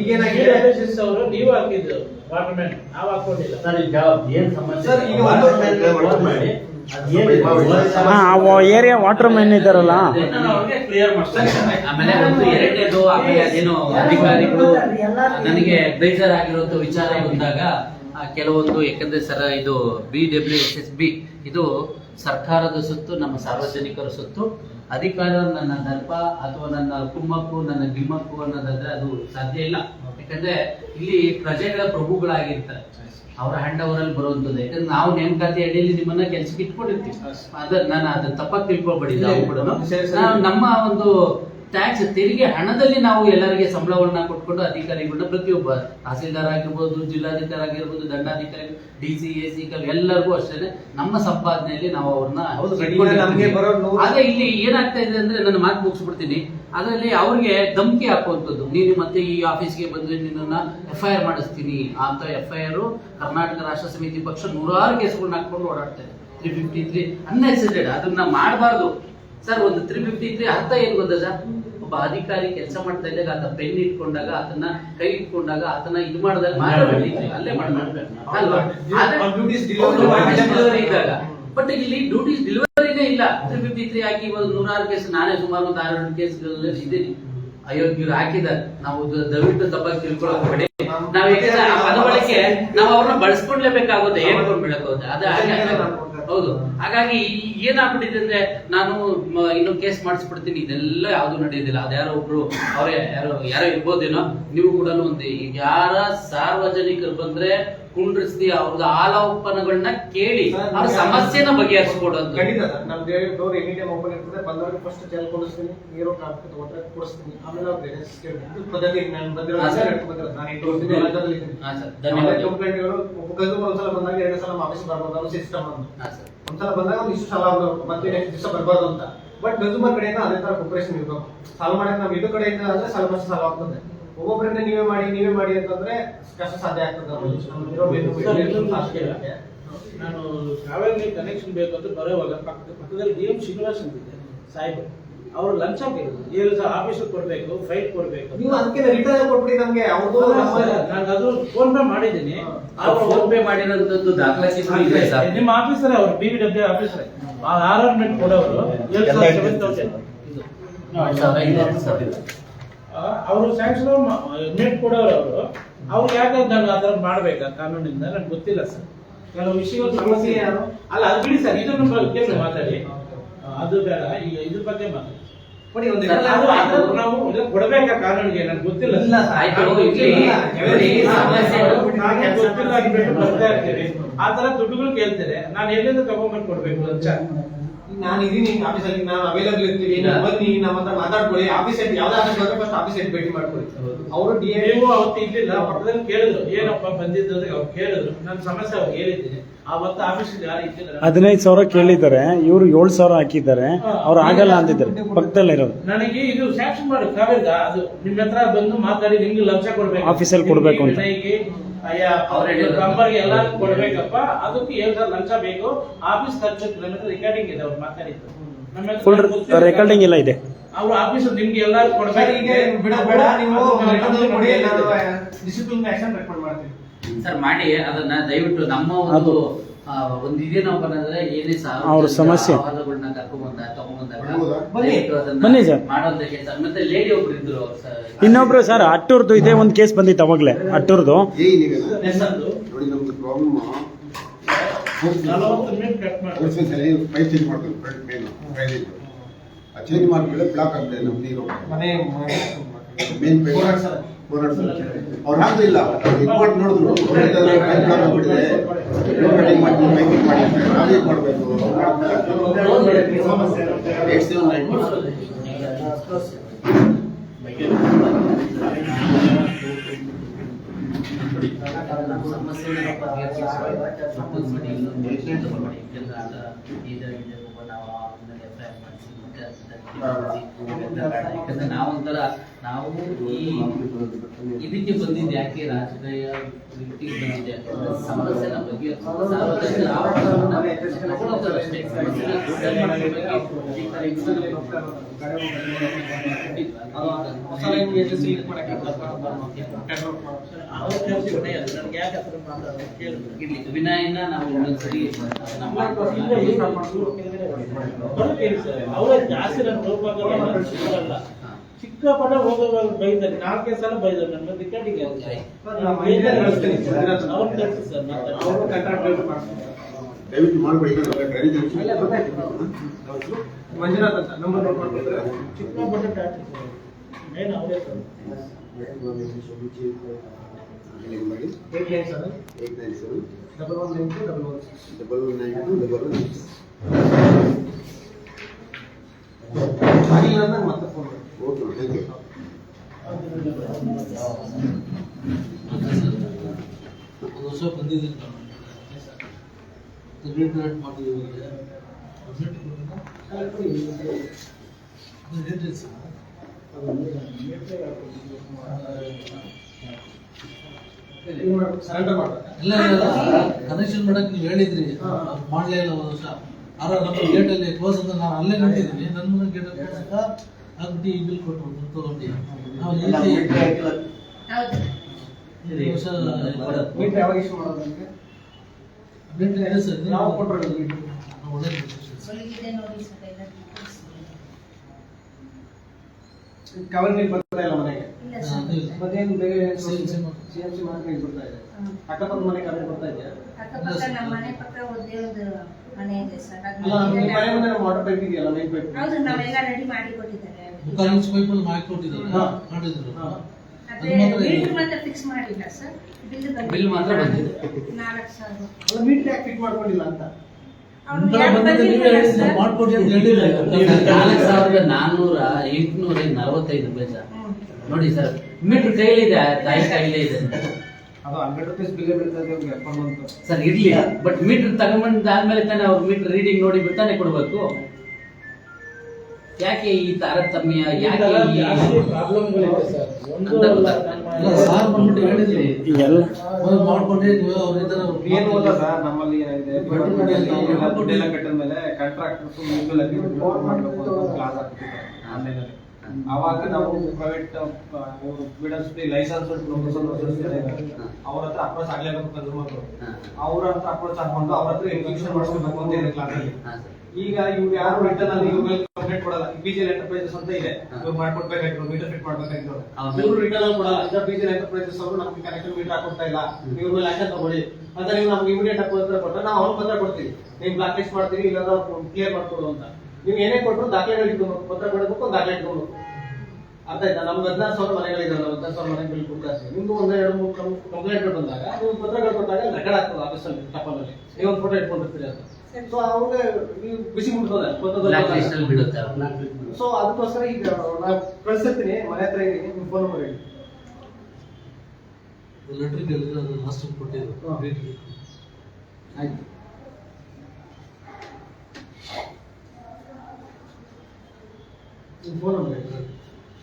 ಈಗ ಏನಾಗಿದೆ? ಅವರು ನೀವು ಹಾಕಿದ್ರು ವಾಟರ್ ಮ್ಯಾನ್ ನಾವು ಹಾಕೊಂಡಿಲ್ಲ ಸರ್ ಈಗ ಏನ್ ಸಮಸ್ಯೆ? ಸರ್, ಈಗ ವಾಟರ್ ಮಾಡಿ. ಏರಿಯಾ ವಾಟರ್ ಮ್ಯಾನ್ ಇದ್ದಾರಲ್ಲ. ಆಮೇಲೆ ಒಂದು ಎರಡನೇದು ಆಮೇಲೆ ಅದೇನು ಅಧಿಕಾರಿಗಳು ನನಗೆ ಬೇಜಾರಾಗಿರುವಂತ ವಿಚಾರ ಬಂದಾಗ ಕೆಲವೊಂದು ಯಾಕಂದ್ರೆ ಸರ್ ಇದು B W S S B ಇದು ಸರ್ಕಾರದ ಸುತ್ತು ನಮ್ಮ ಸಾರ್ವಜನಿಕರ ಸುತ್ತು. ಅಧಿಕಾರ ನನ್ನ ದರ್ಪ ಅಥವಾ ನನ್ನ ಕುಮ್ಮಕ್ಕು ನನ್ನ ಗಿಮ್ಮಕ್ಕು ಅನ್ನೋದಾದ್ರೆ ಅದು ಸಾಧ್ಯ ಇಲ್ಲ. ಯಾಕಂದ್ರೆ ಇಲ್ಲಿ ಪ್ರಜೆಗಳ ಪ್ರಭುಗಳಾಗಿರ್ತಾರೆ. ಅವರ ಹ್ಯಾಂಡ್ ಅವರಲ್ಲಿ ಬರುವಂತದ್ದು ಯಾಕಂದ್ರೆ ನಾವು ನೇಮಕಾತಿ ಅಡಿಯಲ್ಲಿ ನಿಮ್ಮನ್ನ ಕೆಲ್ಸಕ್ಕೆ ಇಟ್ಕೊಂಡಿರ್ತೀವಿ. ಅದ ನಾನು ಅದು ತಪ್ಪಾಗಿ ತಿಳ್ಕೊಬೇಡಿ ನಾವು ಕೂಡ. ನಮ್ಮ ಒಂದು ಟ್ಯಾಕ್ಸ್ ತೆರಿಗೆ ಹಣದಲ್ಲಿ ನಾವು ಎಲ್ಲರಿಗೆ ಸಂಬಳವನ್ನ ಕೊಟ್ಕೊಂಡು ಅಧಿಕಾರಿಗಳನ್ನ ಪ್ರತಿಯೊಬ್ಬ ತಹಸೀಲ್ದಾರ್ ಆಗಿರ್ಬೋದು ಜಿಲ್ಲಾಧಿಕಾರಿ ಆಗಿರ್ಬೋದು ದಂಡಾಧಿಕಾರಿ ಡಿ ಸಿ ಎ ಸಿ ಎಲ್ಲರಿಗೂ ಅಷ್ಟೇ ನಮ್ಮ ಸಂಪಾದನೆಯಲ್ಲಿ ನಾವು ಅವ್ರನ್ನ ಆದ್ರೆ ಇಲ್ಲಿ ಏನಾಗ್ತಾ ಇದೆ ಅಂದ್ರೆ ನನ್ನ ಮಾತು ಮುಗಿಸ್ಬಿಡ್ತೀನಿ. ಅದರಲ್ಲಿ ಅವ್ರಿಗೆ ಧಮಕಿ ಹಾಕುವಂಥದ್ದು. ನೀನು ಮತ್ತೆ ಈ ಆಫೀಸ್ಗೆ ಬಂದ್ರೆ ನಿನ್ನ ಎಫ್ ಐ ಆರ್ ಮಾಡಿಸ್ತೀನಿ ಅಂತ ಎಫ್ ಐ ಆರ್ ಕರ್ನಾಟಕ ರಾಷ್ಟ್ರ ಸಮಿತಿ ಪಕ್ಷ ನೂರಾರು ಕೇಸ್ಗಳನ್ನ ಹಾಕೊಂಡು ಓಡಾಡ್ತಾ ಇದೆ. ತ್ರೀ ಫಿಫ್ಟಿ ತ್ರೀ ಅನ್ಎಕ್ಸೆಪ್ಟೆಡ್ ಅದನ್ನ ಮಾಡಬಾರ್ದು. ಸರ್ ಒಂದು ತ್ರೀ ಫಿಫ್ಟಿ ತ್ರೀ ಅರ್ಥ ಏನು ಗೊತ್ತಾ ಸರ್? ಒಬ್ಬ ಅಧಿಕಾರಿ ಕೆಲಸ ಮಾಡ್ತಾ ಇದ್ದಾಗ ಆತ ಪೆನ್ ಇಟ್ಕೊಂಡಾಗ ಅದನ್ನ ಕೈ ಇಟ್ಕೊಂಡಾಗ ಅದನ್ನ ಇದು ಮಾಡಿದಾಗ. ಅಲ್ಲೇ ಹೌದು, ಇದ್ದಾಗ. ಬಟ್ ಇಲ್ಲಿ ಡ್ಯೂಟಿ ಡೆಲಿವರಿನೇ ಇಲ್ಲ. ತ್ರೀ ಫಿಫ್ಟಿ ತ್ರೀ ಹಾಕಿ ಒಂದು ನೂರಾರು ಕೇಸ್ ನಾನೇ ಸುಮಾರು ಒಂದು ಆರು ಕೇಸ್ಗಳಲ್ಲಿ ಇದ್ದೀನಿ. ಅಯೋಗ್ಯರು ಹಾಕಿದ್ದಾರೆ. ನಾವು ದಯವಿಟ್ಟು ತಪ್ಪಾಗಿ ತಿಳ್ಕೊಳ್ಳೋಕೆ ನಾವ್ ಯಾಕಂದ್ರೆ ಆ ಪದ ಬಳಕೆ ನಾವು ಅವ್ರನ್ನ ಬಳಸ್ಕೊಂಡ್ಲೇಬೇಕಾಗುತ್ತೆ. ಹೇಳ್ಕೊಂಡ್ ಬಿಡಕ್ಕೋದೆ ಅದೇ ಹೌದು. ಹಾಗಾಗಿ ಏನಾಗ್ಬಿಟ್ಟಿದೆ ಅಂದ್ರೆ ನಾನು ಇನ್ನೊಂದು ಇನ್ನು ಕೇಸ್ ಮಾಡಿಸ್ಬಿಡ್ತೀನಿ. ಇದೆಲ್ಲ ಯಾವ್ದು ನಡೆಯೋದಿಲ್ಲ. ಅದ್ಯಾರೋ ಒಬ್ರು ಅವ್ರೆ ಯಾರೋ ಯಾರೋ ಇರ್ಬೋದೇನೋ ನೀವು ಕೂಡ ಒಂದು ಯಾರ ಸಾರ್ವಜನಿಕರು ಬಂದ್ರೆ ಕುಂಡ್ರಿಸಿ ಅವ್ರದ್ದು ಆಲಾಪನಗಳನ್ನ ಕೇಳಿ ಅವ್ರ ಸಮಸ್ಯೆನ ಬಗೆಹರಿಸ್ಕೊಡೋದು. ಖಂಡಿತ sir door any time open ಇರ್ತದೆ. ಬಂದವ್ರಿಗೆ ಫಸ್ಟ್ ಜಲ್ ಕೊಡಿಸ್ತೀನಿ. ನೀರು ಕಾಫಿ ತಗೊಂಡ್ರೆ ಕೊಡಿಸ್ತೀನಿ. ಆಮೇಲೆ ಅವ್ರು ಬೇರೆ ಕೇಳ್ತೀನಿ ಪದ್ಧತಿ ನಾನು ಬಂದಿರೋ ಹಾ, ಸರ್. ಬಂದಿರೋದು ನಾನು ಎಂಟು ವರ್ಷದಿಂದ ಎಲ್ಲದರಲ್ಲಿ ಸರ್. ಧನ್ಯವಾದ. ಕಂಪ್ಲೇಂಟ್ಗಳು ಕಸ್ಟಮರ್ ಒಂದ್ಸಲ ಬಂದಾಗ ಎರಡು ಸಲ ಆಫೀಸ್ ಬರ್ಬೋದು. ಸಿಸ್ಟಮ್ ಅಂತ ಹಾ, ಸರ್. ಒಂದ್ಸಲ ಬಂದಾಗ ಒಂದು ಇಷ್ಟು ಸಾಲ ಆಗ್ಬೇಕು ಮತ್ತೆ ನೆಕ್ಸ್ಟ್ ದಿವಸ ಬರಬಾರ್ದು ಅಂತ. ಬಟ್ ಕನ್ಸೂಮರ್ ಕಡೆಯಿಂದ ಅದೇ ತರ ಪ್ರಿಪರೇಷನ್ ಇರ್ಬೇಕು. ಸಾಲ್ವ್ ಮಾಡಕ್ಕೆ ನಾವು ಇದು ಕಡೆಯಿಂದ ಆದ್ರೆ ಸಾಲ ಮಾಡಿ ಸಾಲ್ವ್ ಆಗ್ತದೆ. ಒಬ್ಬೊಬ್ಬರಿಂದ ನೀವೇ ಮಾಡಿ ನೀವೇ ಮಾಡಿ ಅಂತಂದ್ರೆ ಕಷ್ಟ ಸಾಧ್ಯ ಆಗ್ತದೆ. ನಾನು ಟ್ರಾವೆಲ್ ಕನೆಕ್ಷನ್ ಬೇಕು ಅಂತ ಬರೋವಾಗ ಪಕ್ಕದಲ್ಲಿ ಡಿ ಎಂ ಶ್ರೀನಿವಾಸ್ ಅಂತಿದ್ದೆ. ಸಾಹೇಬ್. ಅವರು ಲಂಚ ಏನು ಸರ್ ಆಫೀಸ್ ಕೊಡ್ಬೇಕು ಫೈಟ್ ಕೊಡ್ಬೇಕು. ನೀವು ಅದಕ್ಕೆ ರಿಟರ್ನ್ ಕೊಟ್ಬಿಡಿ ನಮ್ಗೆ. ಅವ್ರದ್ದು ನಾನು ಅದು ಫೋನ್ ಪೇ ಮಾಡಿದ್ದೀನಿ. ಅವ್ರು ಫೋನ್ ಪೇ ಮಾಡಿರೋಂಥದ್ದು ದಾಖಲಾತಿಗಳು ಇದೆ ಸರ್. ನಿಮ್ಮ ಆಫೀಸರ್ ಅವರು ಬಿ ಡಬ್ಲ್ಯೂ ಆಫೀಸರ್. ಆರ್ ಆರ್ ಮೆಂಟ್ ಕೊಡೋರು ಏಳು ಸಾವಿರ. Seven thousand. ಅವರು ಸ್ಯಾಂಕ್ಷನ್ ಮೆಂಟ್ ಕೊಡೋರು ಅವರು. ಅವ್ರು ಯಾಕೆ ನಾನು ಅದ್ರ ಮಾಡ್ಬೇಕ? ಕಾನೂನಿಂದ ನನಗೆ ಗೊತ್ತಿಲ್ಲ ಸರ್. ಕೆಲವು ವಿಷಯಗಳು ಸಮಸ್ಯೆ ಯಾರು? ಅಲ್ಲ ಅದು ಬಿಡಿ ಸರ್ ಇದನ್ನ ಬಗ್ಗೆ ಮಾತಾಡಿ. ಅದು ಬೇಡ ಈಗ ಇದ್ರ ಬಗ್ಗೆ ಮಾತಾಡಿ. ಒಂದು ನಾವು ಕೊಡ್ಬೇಕಾ ಕಾನೂನಿಗೆ ನನಗೆ ಗೊತ್ತಿಲ್ಲ. ಅಂದ್ಬಿಟ್ಟು ಬರ್ತಾ ಇರ್ತೀವಿ. ಆ ತರ ದುಡ್ಡುಗಳು ಕೇಳ್ತಾರೆ. ನಾನು ಎಲ್ಲಿಂದ ತಗೊಂಡ್ಬಂದು ಕೊಡ್ಬೇಕು ಲಂಚ? ನಾನು ಇದೀನಿ ಆಫೀಸಲ್ಲಿ ನಾನು ಅವೈಲೇಬಲ್. ನೀವು ಬನ್ನಿ ನಮ್ಮ ಹತ್ರ ಮಾತಾಡ್ಕೊಳ್ಳಿ. ಆಫೀಸ್ ಯಾವ್ದಾದ್ರು ಫಸ್ಟ್ ಆಫೀಸ್ ಭೇಟಿ ಮಾಡ್ಕೊಳ್ಳಿ ಅವರು ನೀವು ಅವತ್ತು ಇರ್ಲಿಲ್ಲ ಪಕ್ಕದಲ್ಲಿ ಕೇಳಿದ್ರು ಏನಪ್ಪ ಬಂದಿದ್ದು ಅಂತ ಅವ್ರು ಕೇಳಿದ್ರು ನನ್ನ ಸಮಸ್ಯೆ ಅವ್ರು ಹೇಳಿದ್ದೀನಿ. ಅವತ್ತು ಆಫೀಸಿಗೆ ಯಾರು ಇದ್ದಿಲ್ಲ ಹದಿನೈದು ಸಾವಿರ ಕೇಳಿದ್ದಾರೆ ಇವರು ಏಳು ಸಾವಿರ ಹಾಕಿದ್ದಾರೆ ಅವ್ರು ಆಗಲ್ಲ ಅಂತಿದ್ದಾರೆ ಪಕ್ಕದಲ್ಲೇ ಇರೋದು ನನಗೆ ಇದು ಸ್ಯಾಕ್ಷನ್ ಮಾಡಿ ಕಾವೇರಿಗ ಅದು ನಿಮ್ಮ ಹತ್ರ ಬಂದು ಮಾತಾಡಿ ನಿಮ್ಗೆ ಲಂಚ ಕೊಡ್ಬೇಕು. ಆಫೀಸಲ್ಲಿ ಕೊಡ್ಬೇಕು ಅಂತ. ಅಯ್ಯ ಎಲ್ಲರಿಗೂ ಕೊಡ್ಬೇಕಪ್ಪ ಅದಕ್ಕೆ ಏನ್ ಸರ್ ಲಂಚ ಬೇಕು ಆಫೀಸ್ ಖರ್ಚು ಕಿಲೋಮೀಟರ್ ರಿಕಾರ್ಡಿಂಗ್ ಇದೆ ಅವ್ರು ಮಾತಾಡಿದ್ದು ಫುಲ್ ರೆಕಾರ್ಡಿಂಗ್ ಎಲ್ಲ ಇದೆ. ಅವ್ರ ಆಫೀಸ್ ನಿಮ್ಗೆ ಎಲ್ಲಾರು ಕೊಡ್ಬೇಕು ಈಗ ಬಿಡ ಬೇಡ ನೀವು ಅದನ್ನ ಕೊಡಿ ನಾನು ಡಿಸಿಪ್ಲಿನ್ ಆಕ್ಷನ್ ರೆಕಮೆಂಡ್ ಮಾಡ್ತೀನಿ ಸರ್ ಮಾಡಿ ಅದನ್ನ ದಯವಿಟ್ಟು ನಮ್ಮ ಒಂದು ಒಂದು ಏನೇ ಅವ್ರ ಸಮಸ್ಯೆ. ಆಹ್ವಾನಗಳನ್ನ ಕರ್ಕೊಂಡ್ಬಂದ ತಗೊಂಡ್ಬಂದಾಗ ಬನ್ನಿ. ದಯವಿಟ್ಟು ಬನ್ನಿ. ಸರ್. ಮಾಡೋದಕ್ಕೆ ಸರ್. ಮತ್ತೆ ಲೇಡಿ ಒಬ್ರು ಇದ್ರು ಅವ್ರು ಸರ್. ಇನ್ನೊಬ್ರು ಸರ್ ಅಟ್ಟೂರ್ದು ಇದೇ ಒಂದು ಕೇಸ್ ಬಂದಿತ್ತು ಅವಾಗಲೇ ಅಟ್ಟೂರ್ದು ಏನಿಲ್ಲ ಹೆಸರು ನೋಡಿ ನಮ್ದು ಪ್ರಾಬ್ಲಮ್ ನಲವತ್ತು ಮಿನಿಟ್ ಕಟ್ ಮಾಡಿ ಅಲ್ಲಿ ಪೈಪ್ ಚೇಂಜ್ ಮಾಡ್ಬೇಕು. ಫ್ರಂಟ್ ಮೇನ್ ಡ್ರೈನೇಜ್ ಆ ಚೇಂಜ್ ಮಾಡಿದ್ಮೇಲೆ ಬ್ಲಾಕ್ ಆಗ್ತದೆ ನಮ್ಮ ನೀರು ಮನೆ ಮೇನ್ ಪೈಪ್ ಅವ್ರು ಹಾಕ್ತಾ ಇಲ್ಲ. ಇದು ಮಾಡಿ ನೋಡಿದ್ರು. ಪೈಪ್ ಬ್ಲಾಕ್ ಆಗ್ಬಿಟ್ಟಿದೆ ಕಟಿಂಗ್ ಮಾಡಿ ಪೈಪಿಂಗ್ ಮಾಡಿ. ನಾವೇನ್ ಮಾಡಬೇಕು? ಏಟ್ ಸೆವೆನ್ ನೈನ್ ನಾವೊಂಥರ ನಾವು ಈ ಇದಕ್ಕೆ ಬಂದಿದ್ದು ಯಾಕೆ? ರಾಜಕೀಯ ಬಂದಿದೆ ಯಾಕಂದ್ರೆ ಸಮಸ್ಯೆನ ಬಗೆಹರಿಸೋದು ಸಾರ್ವಜನಿಕರ ಆರೋಗ್ಯವನ್ನ ತಗೊಳ್ಳೋದು ಅಷ್ಟೇ. ಸಮಸ್ಯೆನ ದುಡ್ಡಲ್ಲಿ ಮಾಡ್ಕೊಬೇಕು. ಈ ತರ ಇದ್ರಲ್ಲಿ ಹೊಸ ಲೈನ್ ಏಜೆನ್ಸಿ ಮಾಡಕ್ಕೆ ಅವ್ರ ಕೆಲಸ ವಿನಯ್ ಅದು ನನಗೆ ಯಾಕೆ ಆ ಥರ ಮಾತಾಡೋದು ಕೇಳಿದ್ರು ಇರ್ಲಿ ವಿನಯನ ನಾವು ಸರಿ ಜಾಸ್ತಿ ಚಿಕ್ಕಪಟ ಹೋಗುವಾಗ ಬೈತಾರೆ ನಾಲ್ಕೇ ಸಲ ಬೈದರು ನನ್ನ ಅವ್ರು ಕಳ್ಸಿ ಸರ್ ದಯವಿಟ್ಟು ಮಾಡಬೇಡಿ ಮಂಜುನಾಥ್ ಅಂತ ನಂಬರ್ ನೋಟ್ ಮಾಡ್ಕೊತಾರೆ ಚಿಕ್ಕಪಟ ಟಾಟಿ ಸರ್ ಮೇನ್ ಅವರೇ sir. Eight nine seven? Eight nine seven. Double one nine two double one six. Double one nine two double one six. ಆಗಿಲ್ಲ ಅಂದ್ರೆ ಮತ್ತೆ ಫೋನ್ ಮಾಡಿ ಓಕೆ ಥ್ಯಾಂಕ್ ಯು ವರ್ಷ ಬಂದಿದ್ದೀನಿ ರಿಟೈರ್ಡ್ ಮಾಡಿದ್ದೀವಿ ಇಲ್ಲ ಕನೆಕ್ಷನ್ ಮಾಡಕ್ ನೀವು ಹೇಳಿದ್ರಿ ಮಾಡ್ಲೇ ಇಲ್ಲ. ಒಂದು ವರ್ಷ ಆದ್ರೆ ನಮ್ಮ ಗೇಟ್ ಅಲ್ಲಿ ಕ್ಲೋಸ್ ಅಂತ ನಾನು ಅಲ್ಲೇ ನಿಂತಿದ್ದೀನಿ ನನ್ನ ಮುಂದೆ ಈ ಬಿಲ್ ಕೊಟ್ಟು ತಗೊಂಡು ನಾವು. ಮೀಟರ್ ಯಾವಾಗ ಇಶ್ಯೂ ಮಾಡೋದು ನಿಮಗೆ? ಬಿಲ್ ಇದೆ ಸರ್ ನಾವು ಕೊಟ್ಟಿರೋದು ಬಿಲ್. ನಾವು ಒಳ್ಳೆ ಬಿಲ್ ನೋಡಿ ಸರ್ ಕವರ್ ನೀರು ಬರ್ತಾ ಇಲ್ಲ ಮನೆಗೆ. ಮಾತ್ರ. ಬರ್ತಾ ಇದೆ. ಅಕ್ಕಪಕ್ಕದ ಮನೆ ಬರ್ತಾ ಇದೆಯಾ? ಅಕ್ಕಪಕ್ಕ ನಮ್ಮ ಮನೆ ಪಕ್ಕ ಒಂದೇ ಒಂದು ಮನೆ ಇದೆ ಸರ್. ಮನೆ. ಮುಂದೆ ವಾಟರ್ ಪೈಪ್ ಇದೆಯಲ್ಲ ಮೈನ್ ಪೈಪ್ ಹೌದು ನಾವೆಲ್ಲ ರೆಡಿ ಮಾಡಿ ಕೊಟ್ಟಿದ್ದಾರೆ ಮುಕ್ಕಾಲು ಇಂಚ್ ಪೈಪಲ್ಲಿ ಮಾಡಿಕೊಟ್ಟಿದ್ದಾರೆ ಹಾ. ಮಾಡಿದ್ರು ಹಾ. ಅದೇ ಅದು ಮಾತ್ರ ಬಿಲ್ ಮಾತ್ರ ಫಿಕ್ಸ್ ಮಾಡಿಲ್ಲ ಸರ್ ಬಿಲ್ ಬಿಲ್ ಮಾತ್ರ ಬಂದಿದೆ. ನಾಲ್ಕು ಸಾವಿರ. ಅಲ್ಲ ಮೀಟರ್ ಯಾಕೆ ಫಿಟ್ ಮಾಡ್ಕೊಂಡಿಲ್ಲ ಅಂತ? ನಾಲ್ಕು ಸಾವಿರದ ನಾನ್ನೂರ ಎಂಟುನೂರ ನಲವತ್ತೈದು ರೂಪಾಯಿ ಸರ್ ನೋಡಿ ಸರ್ ಮೀಟರ್ ಕೈಲಿದೆ ತಾಯಿ ಕೈಲೇ ಇದೆ. ಅದು ಹಂಡ್ರೆಡ್ ರುಪೀಸ್ ಬಿಲ್ ಬೀಳ್ತಾ ಇದೆ ಮಂತ್ ಸರ್ ಇರ್ಲಿ ಬಟ್ ಮೀಟರ್ ತಗೊಂಬಂದಾದ್ಮೇಲೆ ತಾನೇ ಅವ್ರು ಮೀಟರ್ ರೀಡಿಂಗ್ ನೋಡಿ ಬಿಡ್ತಾನೆ ಕೊಡ್ಬೇಕು. ಯಾಕೆ ಈ ತಾರತಮ್ಯ ಯಾಕೆ ಮಾಡ್ಕೊಂಡ್ರೆ ಏನು ಸರ್ ನಮ್ಮಲ್ಲಿ ಎಲ್ಲ ಕಟ್ಟಿದ ಮೇಲೆ ಕಾಂಟ್ರಾಕ್ಟರ್ಸ್ ಮ್ಯೂಚುವಲ್ ಆಗಿ ರಿಪೋರ್ಟ್ ಮಾಡಬೇಕು ಅಂತ ಒಂದು ಕ್ಲಾಸ್ ಹಾಕ್ತಿದ್ದಾರೆ ಆನ್ಲೈನ್ ಅವಾಗ ನಾವು ಪ್ರೈವೇಟ್ ಬಿಡರ್ಸ್ ಲೈಸೆನ್ಸ್ ಅವ್ರ ಹತ್ರ ಅಪ್ರೋಚ್ ಆಗ್ಲೇಬೇಕು ಕನ್ಸ್ಯೂಮರ್. ಅವ್ರ ಹತ್ರ ಅಪ್ರೋಚ್ ಹಾಕೊಂಡು ಅವ್ರ ಹತ್ರ ಎಕ್ಸಿಕ್ಯೂಷನ್ ಮಾಡಿಸ್ಬೇಕು ಅಂತ ಇದೆ ಕ್ಲಾಸ್ ಅಲ್ಲಿ. ಈಗ ಇವ್ರು ಯಾರು ರಿಟರ್ನ್ ಅಲ್ಲಿ ಇವ್ರ ಕಂಪ್ಲೇಂಟ್ ಕೊಡಲ್ಲ. ಬಿಜಿಎಲ್ ಎಂಟರ್ಪ್ರೈಸಸ್ ಅಂತ ಇದೆ. ಇವ್ರು ಮಾಡ್ಕೊಡ್ಬೇಕಾಗಿತ್ತು ಮೀಟರ್ ಫಿಟ್ ಮಾಡ್ಬೇಕಾಗಿರೋ ಇವರು ಇವ್ರು ರಿಟರ್ನ್ ಕೊಡಲ್ಲ. ಅಂತ ಬಿಜಿಎಲ್ ಎಂಟರ್ಪ್ರೈಸಸ್ ಅವರು ನಮ್ಗೆ ಕನೆಕ್ಷನ್ ಮೀಟರ್ ಹಾಕೊಡ್ತಾ ಇಲ್ಲ. ನೀವು ಮೇಲೆ ಆಕ್ಷನ್ ತಗೊಳ್ಳಿ. ಅಂತ ನೀವು ನಮ್ಗೆ ಇಮಿಡಿಯೇಟ್ ಆಗಿ ಪತ್ರ ಕೊಟ್ಟರೆ ನಾವು ಅವ್ರ ಪತ್ರ ಕೊಡ್ತೀವಿ. ನೀವು ಬ್ಲಾಕ್ ಲಿಸ್ಟ್ ಮಾಡ್ತೀವಿ ಇಲ್ಲಾಂದ್ರೆ ಕ್ಲಿಯರ್ ಮಾಡ್ಕೊಡು ಅಂತ. ನೀವು ಏನೇ ಕೊಟ್ಟರು ದಾಖಲೆಗಳು ಇಟ್ಕೊಬೇಕು. ಪತ್ರ ಕೊಡಬೇಕು ದಾಖಲೆ ಇಟ್ಕೊಬೇಕು. ಅರ್ಥ ಆಯ್ತಾ? ನಮ್ಗೆ ಹದಿನಾರು ಸಾವಿರ ಮನೆಗಳಿದಾವೆ. ಹದಿನಾರು ಸಾವಿರ ಮನೆಗಳು ಬಿಲ್ ಕೊಡ್ತಾ ನಿಮ್ದು ಒಂದು ಎರಡು ಮೂರು ಕಂಪ್ಲೇಂಟ್ ಬಂದಾಗ ನೀವು ಪತ್ರಗಳು ಕೊಟ್ಟಾಗ ರೆಕಾರ್ಡ್ ಆಗ್ತದೆ ಆಫೀಸಲ್ಲಿ ಟಪಾಲಲ್ಲಿ ನೀವು ಒಂದು ಫೋಟೋ ಇಟ್ಕೊಂಡಿರ್ತೀರಿ ಅಂತ. ಸೊ ಅವ್ರಿಗೆ ನೀವು ಬಿಸಿ ಲಿಸ್ಟ್ ಬಿಡುತ್ತೆ. ಸೊ ಅದಕ್ಕೋಸ್ಕರ ಈಗ ನಾನು ಕಳ್ಸಿರ್ತೀನಿ ಮನೆ ಹತ್ರ ಇದ್ದೀನಿ ನಿಮ್ಮ ಫೋನ್ ನಂಬರ್ ಹೇಳಿ. ಕೇಳಿದ್ರೆ ಅದು ಲಾಸ್ಟ್ ಹಾ. ಕೊಟ್ಟಿದ್ರು ಆಯ್ತು. ನಿಮ್ಮ ಫೋನ್ ನಂಬರ್ ಹೇಳಿ.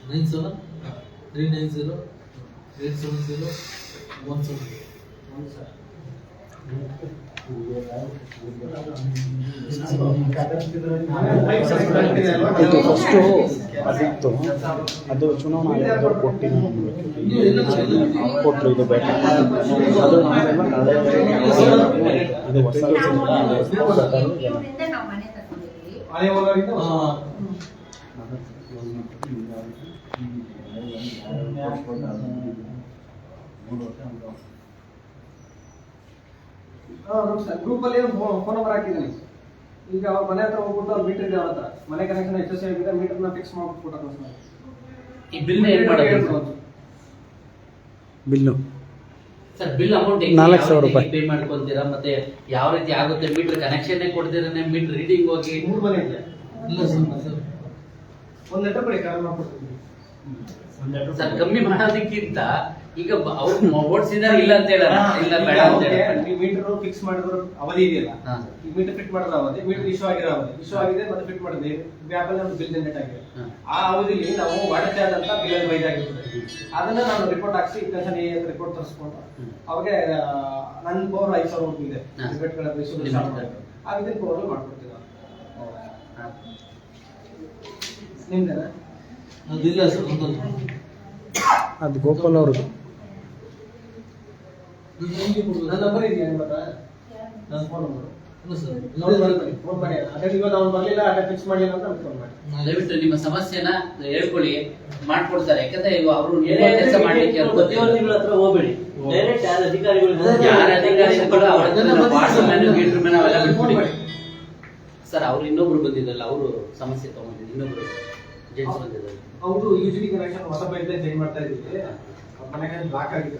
Nine seven three nine zero eight seven zero one seven ಒಂದು ಸರ್ ಇದು ಫಸ್ಟು ಅದಿತ್ತು ಅದು ಚುನಾವಣಾ ಆಯೋಗ ಕೊಟ್ಟಿಲ್ಲ ನೀವು ಎಲ್ಲ ಕೊಟ್ಟರು ಇದು ಬೇಕು ಅದು ಇದು ಹೊಸ ಮೂರು ಇವರಿಂದ ನಾವು ಮನೆ ತಗೊಂಡಿದ್ವಿ ಹಳೆ ಓನರಿಂದ ಹೊಸ ಹಾ. ಗ್ರೂಪ್ ಅಲ್ಲಿ ಫೋನ್ ನಂಬರ್ ಹಾಕಿದ್ದೀನಿ. ಈಗ ಅವ್ರ ಮನೆ ಹತ್ರ ಹೋಗ್ಬಿಟ್ಟು ಅವ್ರು ಮೀಟರ್ ಇದೆ ಅವ್ರ ಹತ್ರ. ಮನೆ ಕನೆಕ್ಷನ್ ಎಸ್ ಎಸ್ ಆಗಿದೆ ಮೀಟರ್ನ ಫಿಕ್ಸ್ ಮಾಡ್ಬಿಟ್ಬಿಟ್ಟು ಈ ಬಿಲ್ ಏನ್ ಮಾಡೋದು? ಬಿಲ್ಲು. ಸರ್ ಬಿಲ್ ಅಮೌಂಟ್ ನಾಲ್ಕು ಸಾವಿರ ರೂಪಾಯಿ. ಪೇ ಮಾಡ್ಕೊಂತೀರಾ ಮತ್ತೆ ಯಾವ ರೀತಿ ಆಗುತ್ತೆ? ಮೀಟರ್ ಕನೆಕ್ಷನ್ ಕೊಡ್ತೀರಾ? ಮೀಟರ್ ರೀಡಿಂಗ್ ಹೋಗಿ? ಮೂರು ಮನೆ ಇದೆ. ಇಲ್ಲ ಸರ್ ಸರ್. ಒಂದು ಲೆಟರ್ ಕೊಡಿ ಕಾರಣ ಮಾಡ್ಕೊಡ್ತೀನಿ. ಸರ್ ಕಮ್ಮಿ ಮಾಡೋದಕ್ಕಿಂತ ಈಗ ಅವ್ರು ಓಡಿಸಿದಾರೆ ಇಲ್ಲ ಅಂತ ಇಲ್ಲ ಬೇಡ ಅಂತ ನೀವು ಮೀಟರ್ ಫಿಕ್ಸ್ ಮಾಡಿದ್ರು ಅವಧಿ ಇದೆಯಲ್ಲ. ಈ ಮೀಟರ್ ಫಿಟ್ ಮಾಡಿದ್ರ ಅವಧಿ ಮೀಟರ್ ಇಶ್ಯೂ ಆಗಿರೋ ಅವಧಿ. ಇಶ್ಯೂ ಆಗಿದೆ ಮತ್ತೆ ಫಿಟ್ ಮಾಡಿದೆ. ಗ್ಯಾಪಲ್ಲಿ ಒಂದು ಬಿಲ್ ಜನರೇಟ್ ಆಗಿದೆ. ಆ ಅವಧಿಲಿ ನಾವು ವಾಟರ್ ಚಾರ್ಜ್ ಅಂತ ಬಿಲ್ ಅಲ್ಲಿ ವೈದ್ ಆಗಿರ್ತದೆ ಅದನ್ನ ನಾನು ರಿಪೋರ್ಟ್ ಹಾಕ್ಸಿ ಅಂತ ರಿಪೋರ್ಟ್ ತರಿಸ್ಕೊಂಡು. ಅವಾಗ ನನ್ನ ಪವರ್ ಐದು ಸಾವಿರ ರೂಪಾಯಿ ಇದೆ. ಆ ಪವರ್ ಮಾಡ್ಕೊಡ್ತೀವಿ. ನಿಮ್ದೇನಾ? ಅದಿಲ್ಲ ಸರ್ ಅದು ಗೋಪಾಲ್ ಅವ್ರದ್ದು? ನನ್ನ ನಂಬರ್ ಇದೆಯಾ ನಿಮ್ಮ ಹತ್ರ? ನನ್ನ ಫೋನ್ ನಂಬರ್ ಫೋನ್ ಮಾಡಿ ಅದೇ ಇವಾಗ ಅವ್ನು ಬರಲಿಲ್ಲ ಅದೇ ಫಿಕ್ಸ್ ಮಾಡಲಿಲ್ಲ ಅಂತ ಫೋನ್ ಮಾಡಿ. ದಯವಿಟ್ಟು ನಿಮ್ಮ ಸಮಸ್ಯೆನ ಹೇಳ್ಕೊಳ್ಳಿ ಮಾಡ್ಕೊಡ್ತಾರೆ. ಯಾಕಂದ್ರೆ ಇವಾಗ ಅವರು ಕೆಲಸ ಮಾಡ್ಲಿಕ್ಕೆ ಅವ್ರು ಹತ್ರ ಹೋಗ್ಬೇಡಿ. ಡೈರೆಕ್ಟ್ ಯಾರು ಅಧಿಕಾರಿಗಳು ಯಾರ ಅಧಿಕಾರಿಗಳು ಅವ್ರ ಹತ್ರ ವಾಟ್ಸಪ್ ಮ್ಯಾನು ಗೀಟ್ರ್ ಮ್ಯಾನು ಅವೆಲ್ಲ ಬಿಟ್ಬಿಡಿ. ಸರ್ ಅವ್ರು ಇನ್ನೊಬ್ರು ಬಂದಿದ್ದಲ್ಲ ಅವರು ಸಮಸ್ಯೆ ತಗೊಂಡಿದ್ರು ಇನ್ನೊಬ್ರು ಜೆಂಟ್ಸ್ ಬಂದಿದ್ದಾರೆ. ಹೌದು ಯೂಶಲಿ ಕನೆಕ್ಷನ್ ಹೊಸ ಪೈಪ್ ಲೈನ್ ಚೇಂಜ್ ಮಾಡ್ತಾ ಇದ್ದೀವಿ ಅವ್ರ ಮನೆಗೆ ಬ್ಲಾಕ್ ಆಗಿದೆ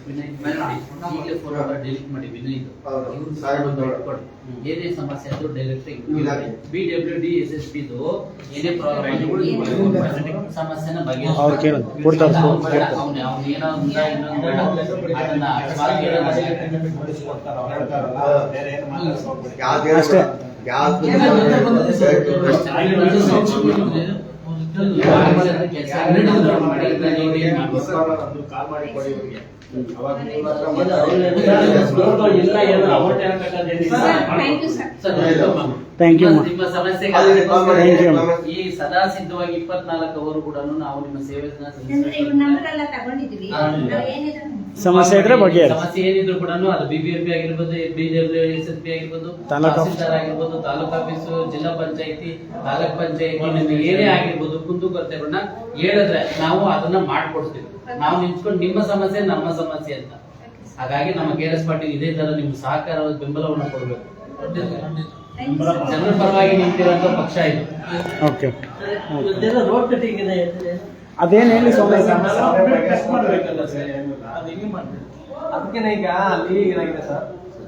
ಈಗಲೇ ಫೋನ್ ಡಿಲೀಟ್ ಮಾಡಿ. ಸರ್ ಏನೇ ಸಮಸ್ಯೆ ಅದು direct. B W D S S P ಏನೇ ಪ್ರಾಬ್ಲಮ್ ಸಮಸ್ಯೆನ ಅವ್ರು ಕೇಳೋದು. ಕೊಡ್ತಾರೆ, ಅವ್ನು ಏನೋ ಒಂದ ಇನ್ನೊಂದು ಅದನ್ನ ಅಷ್ಟೇ. ಕಾಲ್ ಮಾಡಿ ಕೊಡಿ ಥ್ಯಾಂಕ್ ಯು ನಿಮ್ಮ- ma'am. ನಿಮ್ಮ ಸಮಸ್ಯೆಗೆ ಅದೇ call ಮಾಡಿ. Thank you. ಈ ಸದಾ ಸಿದ್ಧವಾಗಿ ಇಪ್ಪತ್ನಾಲ್ಕು ಅವರು ಕೂಡ ನಾವು ನಿಮ್ಮ ಸೇವೆಯನ್ನ ಸಮಸ್ಯೆ ಇದ್ರೆ ಬಗ್ಗೆ ಸಮಸ್ಯೆ ಏನಿದ್ರು ಕೂಡ ಅದು ಬಿಬಿಎಂಪಿ ಆಗಿರ್ಬೋದು ಬಿಜೆಪಿ ಎಸ್ ಎಸ್ ಪಿ ಆಗಿರ್ಬೋದು ತಾಲೂಕು ಆಫೀಸ್. ತಹಸೀಲ್ದಾರ್ ಆಗಿರ್ಬೋದು ತಾಲೂಕು ಆಫೀಸು ಜಿಲ್ಲಾ ಪಂಚಾಯತಿ ತಾಲೂಕ್ ಪಂಚಾಯತಿ ನಿಮ್ಗೆ ಏನೇ ಆಗಿರ್ಬೋದು ಕುಂದುಕೊರತೆಗಳನ್ನ ಹೇಳಿದ್ರೆ ನಾವು ಅದನ್ನ ಮಾಡ್ಕೊಡ್ತೀವಿ. ನಾವು ನಿಂತ್ಕೊಂಡು ನಿಮ್ಮ ಸಮಸ್ಯೆ ನಮ್ಮ ಸಮಸ್ಯೆ ಅಂತ. ಹಾಗಾಗಿ ನಮ್ಮ ಕೆ ಎಸ್ ಪಾಟೀಲ್ ಇದೇ ತರ ನಿಮ್ಮ ಸಹಕಾರ ಬೆಂಬಲವನ್ನು ಕೊಡಬೇಕು. ಜನರ ಪರವಾಗಿ ನಿಂತಿರುವಂತ ಪಕ್ಷ ಇದು. ಓಕೆ ರೋಡ್ ಕಟ್ಟಿಂಗ್ ಇದೆ. ಅದೇನು ಹೇಳಿ ಸ್ವಾಮಿ? ಟೆಸ್ಟ್ ಮಾಡ್ಬೇಕಲ್ಲ ಸರ್. ಅದು ಹಿಂಗೆ ಮಾಡ್ಬೇಕು. ಅದಕ್ಕೆ ಈಗ ಅಲ್ಲಿ ಏನಾಗಿದೆ ಸರ್?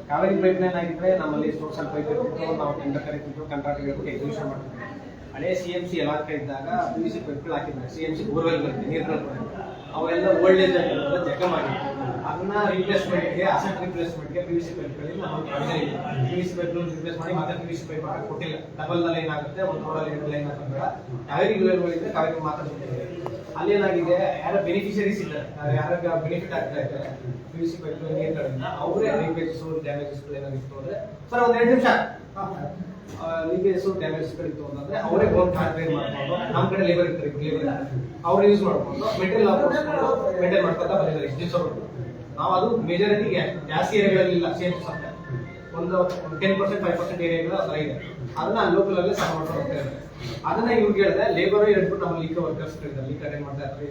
ಕಾವೇರಿ ಪೈಪ್ ಲೈನ್ ಆಗಿದ್ರೆ ನಮ್ಮಲ್ಲಿ ಸೋರ್ಸಲ್ ಪೈಪ್ ಇರ್ತಿತ್ತು. ನಾವು ಟೆಂಡರ್ ಕರೀತಿದ್ದು ಕಂಟ್ರಾಕ್ಟ್ ಹೇಳ್ಬಿಟ್ಟು ಎಕ್ಸಿಬಿಷನ್ ಮಾಡ್ತಿದ್ವಿ. ಹಳೆ ಸಿ ಎಂ ಸಿ ಎಲ್ಲ ಇದ್ದಾಗ ಪಿ ವಿ ಸಿ ಪೈಪ್ಗಳು ಹಾಕಿದ್ದಾರೆ ಸಿ ಎಂ ಸಿ ಬೋರ್ವೆಲ್ ಬರುತ್ತೆ ನೀರು ಅವೆಲ್ಲ ಓಲ್ಡ್ ಏಜ್ ಆಗಿರೋದ್ರಿಂದ ಜಖಮ್ ಆಗಿದೆ ಅದನ್ನ ರಿಪ್ಲೇಸ್ಮೆಂಟ್ಗೆ ಅಸೆಟ್ ರಿಪ್ಲೇಸ್ಮೆಂಟ್ಗೆ ಪಿ ವಿ ಸಿ ಪೈಪ್ಗಳಿಗೆ ನಾವು P V C pipe replace ಮಾಡಿ ಮತ್ತೆ ಪಿ ವಿ ಸಿ ಪೈಪ್ ಕೊಟ್ಟಿಲ್ಲ. ಡಬಲ್ನಲ್ಲಿ ಏನಾಗುತ್ತೆ? ಒಂದು ರೋಡಲ್ಲಿ ಎರಡು ಲೈನ್ ಹಾಕಬೇಡ ಕಾವೇರಿ ಲೈನ್ಗಳಿದ್ರೆ ಕಾವೇರಿ ಮಾತ್ರ ಅಲ್ಲಿ ಅಲ್ಲೇನಾಗಿದೆ ಯಾರ ಬೆನಿಫಿಷರೀಸ್ ಇದ್ದಾರೆ. ಯಾರ ಬೆನಿಫಿಟ್ ಆಗ್ತಾ ಇದೆ? ಪಿ ಯು ಸಿ ಪೈಪ್ ನೀರುಗಳಿಂದ ಅವರೇ ಲೀಕೇಜಸ್ ಡ್ಯಾಮೇಜಸ್ ಏನಾಗಿತ್ತು ಅಂದ್ರೆ ಸರ್, ಒಂದ್ ಎರಡು ನಿಮಿಷ. ಲೀಕೇಜಸ್ ಡ್ಯಾಮೇಜ್ ಗಳಿತ್ತು ಅಂತಂದ್ರೆ ಅವರೇ ಓನ್ ಕ್ಯಾಲ್ಕುಲೇಟ್ ಮಾಡ್ಕೊಂಡು ನಮ್ಮ ಕಡೆ ಲೇಬರ್ ಇರ್ತಾರೆ ಲೇಬರ್ ಅವ್ರು ಯೂಸ್ ಮಾಡ್ಕೊಂಡು ಮೆಟೀರಿಯಲ್ ಹಾಕೊಂಡು ಮೇಂಟೈನ್ ಮಾಡ್ಕೊತಾ ಬಂದಿದ್ದಾರೆ ಇಷ್ಟು ದಿವಸ ನಾವು ಅದು ಮೇಜಾರಿಟಿ ಜಾಸ್ತಿ ಏರಿಯಾಗಳಲ್ಲಿಲ್ಲ ಸೇಮ್ ಸಪ್ಲೈ. ಒಂದು ಟೆನ್ ಪರ್ಸೆಂಟ್ ಫೈವ್ ಪರ್ಸೆಂಟ್ ಏರಿಯಾಗಳು ಆ ಥರ ಇದೆ. ಅದನ್ನ ಲೋಕಲ್ ಅಲ್ಲೇ ಸಹ ಮಾಡ್ಕೊಂಡು ಹೋಗ್ತಾ ಇದ್ದಾರೆ. ಅದನ್ನ ಇವ್ರಿಗೆ ಹೇಳಿದೆ ಲೇಬರ್ ಹೇಳ್ಬಿಟ್ಟು ನಮ್ಮ ಲೀಕ್ ವರ್ಕರ್ಸ್ ಇದ್ದಾರೆ ಲೀಕ್ ಅಟೆಂಡ್ ಮಾಡ್ತಾ ಇರ್ತಾರೆ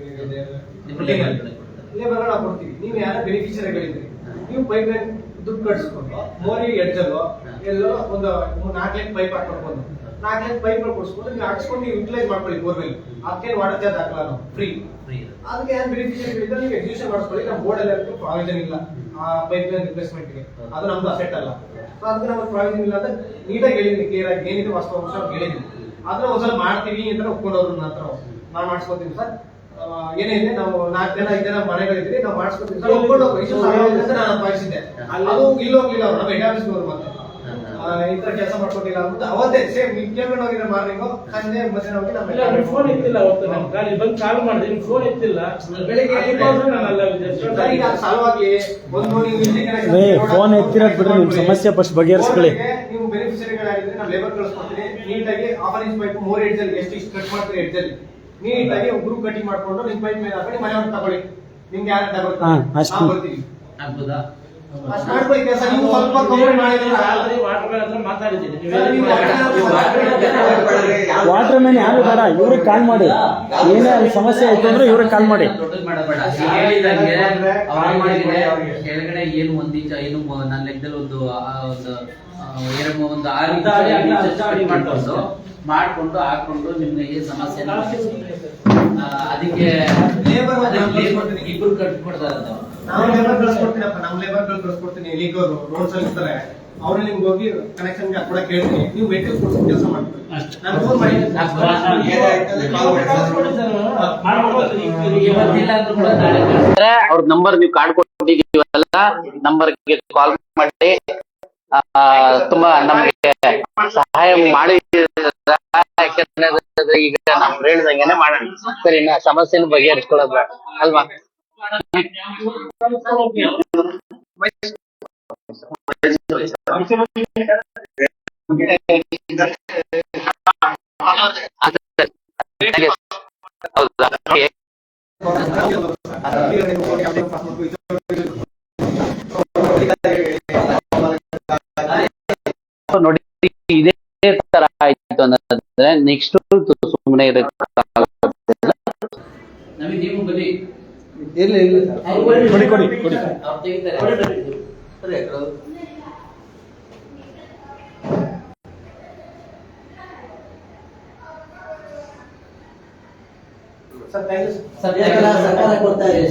ಲೇಬರ್ ನಾವು ಕೊಡ್ತೀವಿ. ನೀವು ಯಾರ ಬೆನಿಫಿಷರಿಗಳಿದ್ರಿ ನೀವು ಪೈಪ್ ಲೈನ್ ದುಡ್ಡು ಕಟ್ಸ್ಕೊಂಡು ಮೋರಿ ಎಡ್ಜಲ್ಲೋ ಎಲ್ಲೋ ಒಂದು ಮೂರ್ ನಾಲ್ಕು ಲೈನ್ ಪೈಪ್ ಹಾಕೊಂಡು ನಾಲ್ಕು ಲೈನ್ ಪೈಪ್ ಕೊಡಿಸ್ಕೊಂಡು ನೀವು ಹಾಕ್ಸ್ಕೊಂಡು ನೀವು ಯುಟಿಲೈಸ್ ಮಾಡ್ಕೊಳ್ಳಿ ಬೋರ್ವೆಲ್ ಅದಕ್ಕೆ ವಾಟರ್ ಚಾರ್ಜ್ ಹಾಕಲ್ಲ ನಾವು ಫ್ರೀ ಅದಕ್ಕೆ ಏನ್ ಬೆನಿಫಿಷರಿಗಳಿದ್ರೆ ನೀವು ಎಕ್ಸಿಕ್ಯೂಷನ್ ಮಾಡಿಸ್ಕೊಳ್ಳಿ ನಮ್ಮ ಬೋರ್ಡ್ ಎಲ್ಲ ಪ್ರಾವಿಷನ್ ಇಲ್ಲ. ಆ ಪೈಪ್ ಲೈನ್ ರಿಪ್ಲೇಸ್ಮೆಂಟ್ಗೆ ಅದು ನಮ್ದು ಅಸೆಟ್ ಅಲ್ಲ. ಸೊ ಅದಕ್ಕೆ ನಮ್ಗೆ ಪ್ರಾವಿಷನ್ ಇಲ್ಲ ಅಂದ್ರೆ ನೀಟಾಗಿ ಹೇಳಿದ್ದೀನಿ ಕ್ಲಿಯರ್ ಆಗಿ ಏನಿದೆ ವಾಸ್ತವಾಂಶ ಹೇಳಿದ್ದೀನಿ ಆದ್ರೆ ಒಂದ್ಸಲ ಮಾಡ್ತೀವಿ ಅಂತ ಒಪ್ಕೊಂಡವ್ರು ನನ್ನ ಹತ್ರ. ನಾನು ಮಾಡಿಸ್ಕೊತೀನಿ ಸರ್. ಏನಿದೆ ನಾವು ನಾಲ್ಕು ಜನ ಐದು ಜನ ಮನೆಗಳಿದ್ವಿ ನಾವು ಮಾಡಿಸ್ಕೊತೀವಿ. ಸರ್ ಒಪ್ಕೊಂಡು ಇಷ್ಟು ಅಂತ ನಾನು ಭಾವಿಸಿದ್ದೆ. ಅದು ಇಲ್ಲಿ ಹೋಗ್ಲಿಲ್ಲ ಅವ್ರು ನಮ್ಮ ಹೆಡ್ ಆಫೀಸ್ ಮತ್ತೆ. ಆ, ಈ ತರ ಕೆಲಸ ಮಾಡ್ಕೊಟ್ಟಿಲ್ಲ ಅಂತ ಅವತ್ತೇ ಸೇಮ್ ಕೇಳ್ಕೊಂಡು ಹೋಗಿದ್ರೆ ಮಾರ್ನಿಂಗು ಸಂಜೆ ಮಧ್ಯಾಹ್ನ ಹೋಗಿ ನಮ್ಮ ಫೋನ್ ಇತ್ತಿಲ್ಲ ಅವತ್ತು ನಮ್ಮ ಗಾಡಿ ಬಂದು ಕಾಲ್ ಮಾಡಿದೆ ನೀವು ಫೋನ್ ಇತ್ತಿಲ್ಲ ಬೆಳಿಗ್ಗೆ ಸಾಲ್ವ್ ಆಗ್ಲಿ ಒಂದು ನೀವು ಇಲ್ಲಿ ಫೋನ್ ಎತ್ತಿರೋದು ಬಿಡ್ರಿ ನಿಮ್ಮ ಸಮಸ್ಯೆ ಫಸ್ಟ್ ಬಗೆಹರಿಸ್ಕೊಳ್ಳಿ. ನೀವು ಬೆನಿಫಿಷರಿಗಳಾಗಿದ್ರೆ ನಾವು ಲೇಬರ್ ಕಳಿಸ್ಕೊಡ್ತೀನಿ ನೀಟಾಗಿ ಆಫರ್ ಇಂಚ್ ಪೈಪ್ ಮೂರ್ ಎಡ್ಜ್ ಅಲ್ಲಿ ಎಷ್ಟು ಇಷ್ಟು ಕಟ್ ಮಾಡ್ತೀರಿ ಎಡ್ಜ್ ಅಲ್ಲಿ. ನೀಟಾಗಿ ಒಬ್ರು ಕಟಿಂಗ್ ಮಾಡ್ಕೊಂಡು ನಿಮ್ ಪೈಪ್ ಮೇಲೆ ಹಾಕೊಂಡು ಮನೆ ತಗೊಳ್ಳಿ. ನಿಮ್ಗೆ ಯಾರು ಆಗ್ಬೋದಾ? ಆಲ್ರೆಡಿ ವಾಟರ್ ಮ್ಯಾನ್ ಯಾರು ಬೇಡ? ಇವ್ರಿಗೆ ಕಾಲ್ ಮಾಡಿ. ಏನೇ ಅಲ್ಲಿ ಸಮಸ್ಯೆ ಆಯ್ತು ಅಂದ್ರೆ ಇವ್ರಿಗೆ ಕಾಲ್ ಮಾಡಿ ಕೆಳಗಡೆ ಏನು ಒಂದ್ ಇಂಚ ಏನು ನನ್ನ ಲೆಕ್ಕದಲ್ಲಿ ಒಂದು ಆ, ಒಂದು ಎರಡು ಒಂದು ಆರು ಮಾಡ್ಕೊಂಡು ಮಾಡ್ಕೊಂಡು ಹಾಕೊಂಡು ನಿಮ್ಗೆ ಈ ಸಮಸ್ಯೆ ಅದಕ್ಕೆ. ಇಬ್ರು ಕಟ್ಕೊಡ್ತಾರೆ ಅದು. ನಾವು ಲೇಬರ್ ಕಳ್ಸ್ಕೊಡ್ತೀನಪ್ಪ ನಮ್ಮ ಲೇಬರ್ ಕಳ್ಸ್ಕೊಡ್ತೀನಿ. ಲೀಗ್ ಅವರು ರೋಡ್ಸ್ ಅಲ್ಲಿ ಇರ್ತಾರೆ. ಅವ್ರು ನಿಮ್ಗೆ ಹೋಗಿ ಕನೆಕ್ಷನ್ ಕೂಡ ಕೇಳ್ತೀನಿ ನೀವು ಮೆಟೀರಿಯಲ್ ಕೊಡ್ಕೊಂಡು ಕೆಲಸ ಮಾಡ್ತೀವಿ. ನಾನು ಫೋನ್ ಮಾಡಿ ಅವ್ರ ನಂಬರ್ ನೀವು ಕಾರ್ಡ್ ನಂಬರ್ ನಂಬರ್ಗೆ ಕಾಲ್ ಮಾಡಿ. ತುಂಬಾ ನಮ್ಗೆ ಸಹಾಯ ಮಾಡಿ ಈಗ ನಾವು ಹೇಳ್ದಂಗೆನೆ ಮಾಡೋಣ. ಸರಿನಾ ಸಮಸ್ಯೆನ ಬಗೆಹರಿಸ್ಕೊಳ್ಳೋದು ಬೇಡ. ಅಲ್ವಾ ಹೌದಾ ನೋಡಿ ಇದೇ ತರ ಆಯ್ತು ಅಂತಂದ್ರೆ ನೆಕ್ಸ್ಟ್ ಸುಮ್ಮನೆ ನಮಗೆ ನೀವು ಬನ್ನಿ ಕೊಡಿ ಕೊಡಿ ಕೊಡಿ ಅವ್ರು ತೆಗಿತಾರೆ ಸರ್ ಥ್ಯಾಂಕ್ ಯು ಸರ್ಕಾರ ಸರ್ಕಾರ ಕೊಡ್ತಾ ಇದೆ.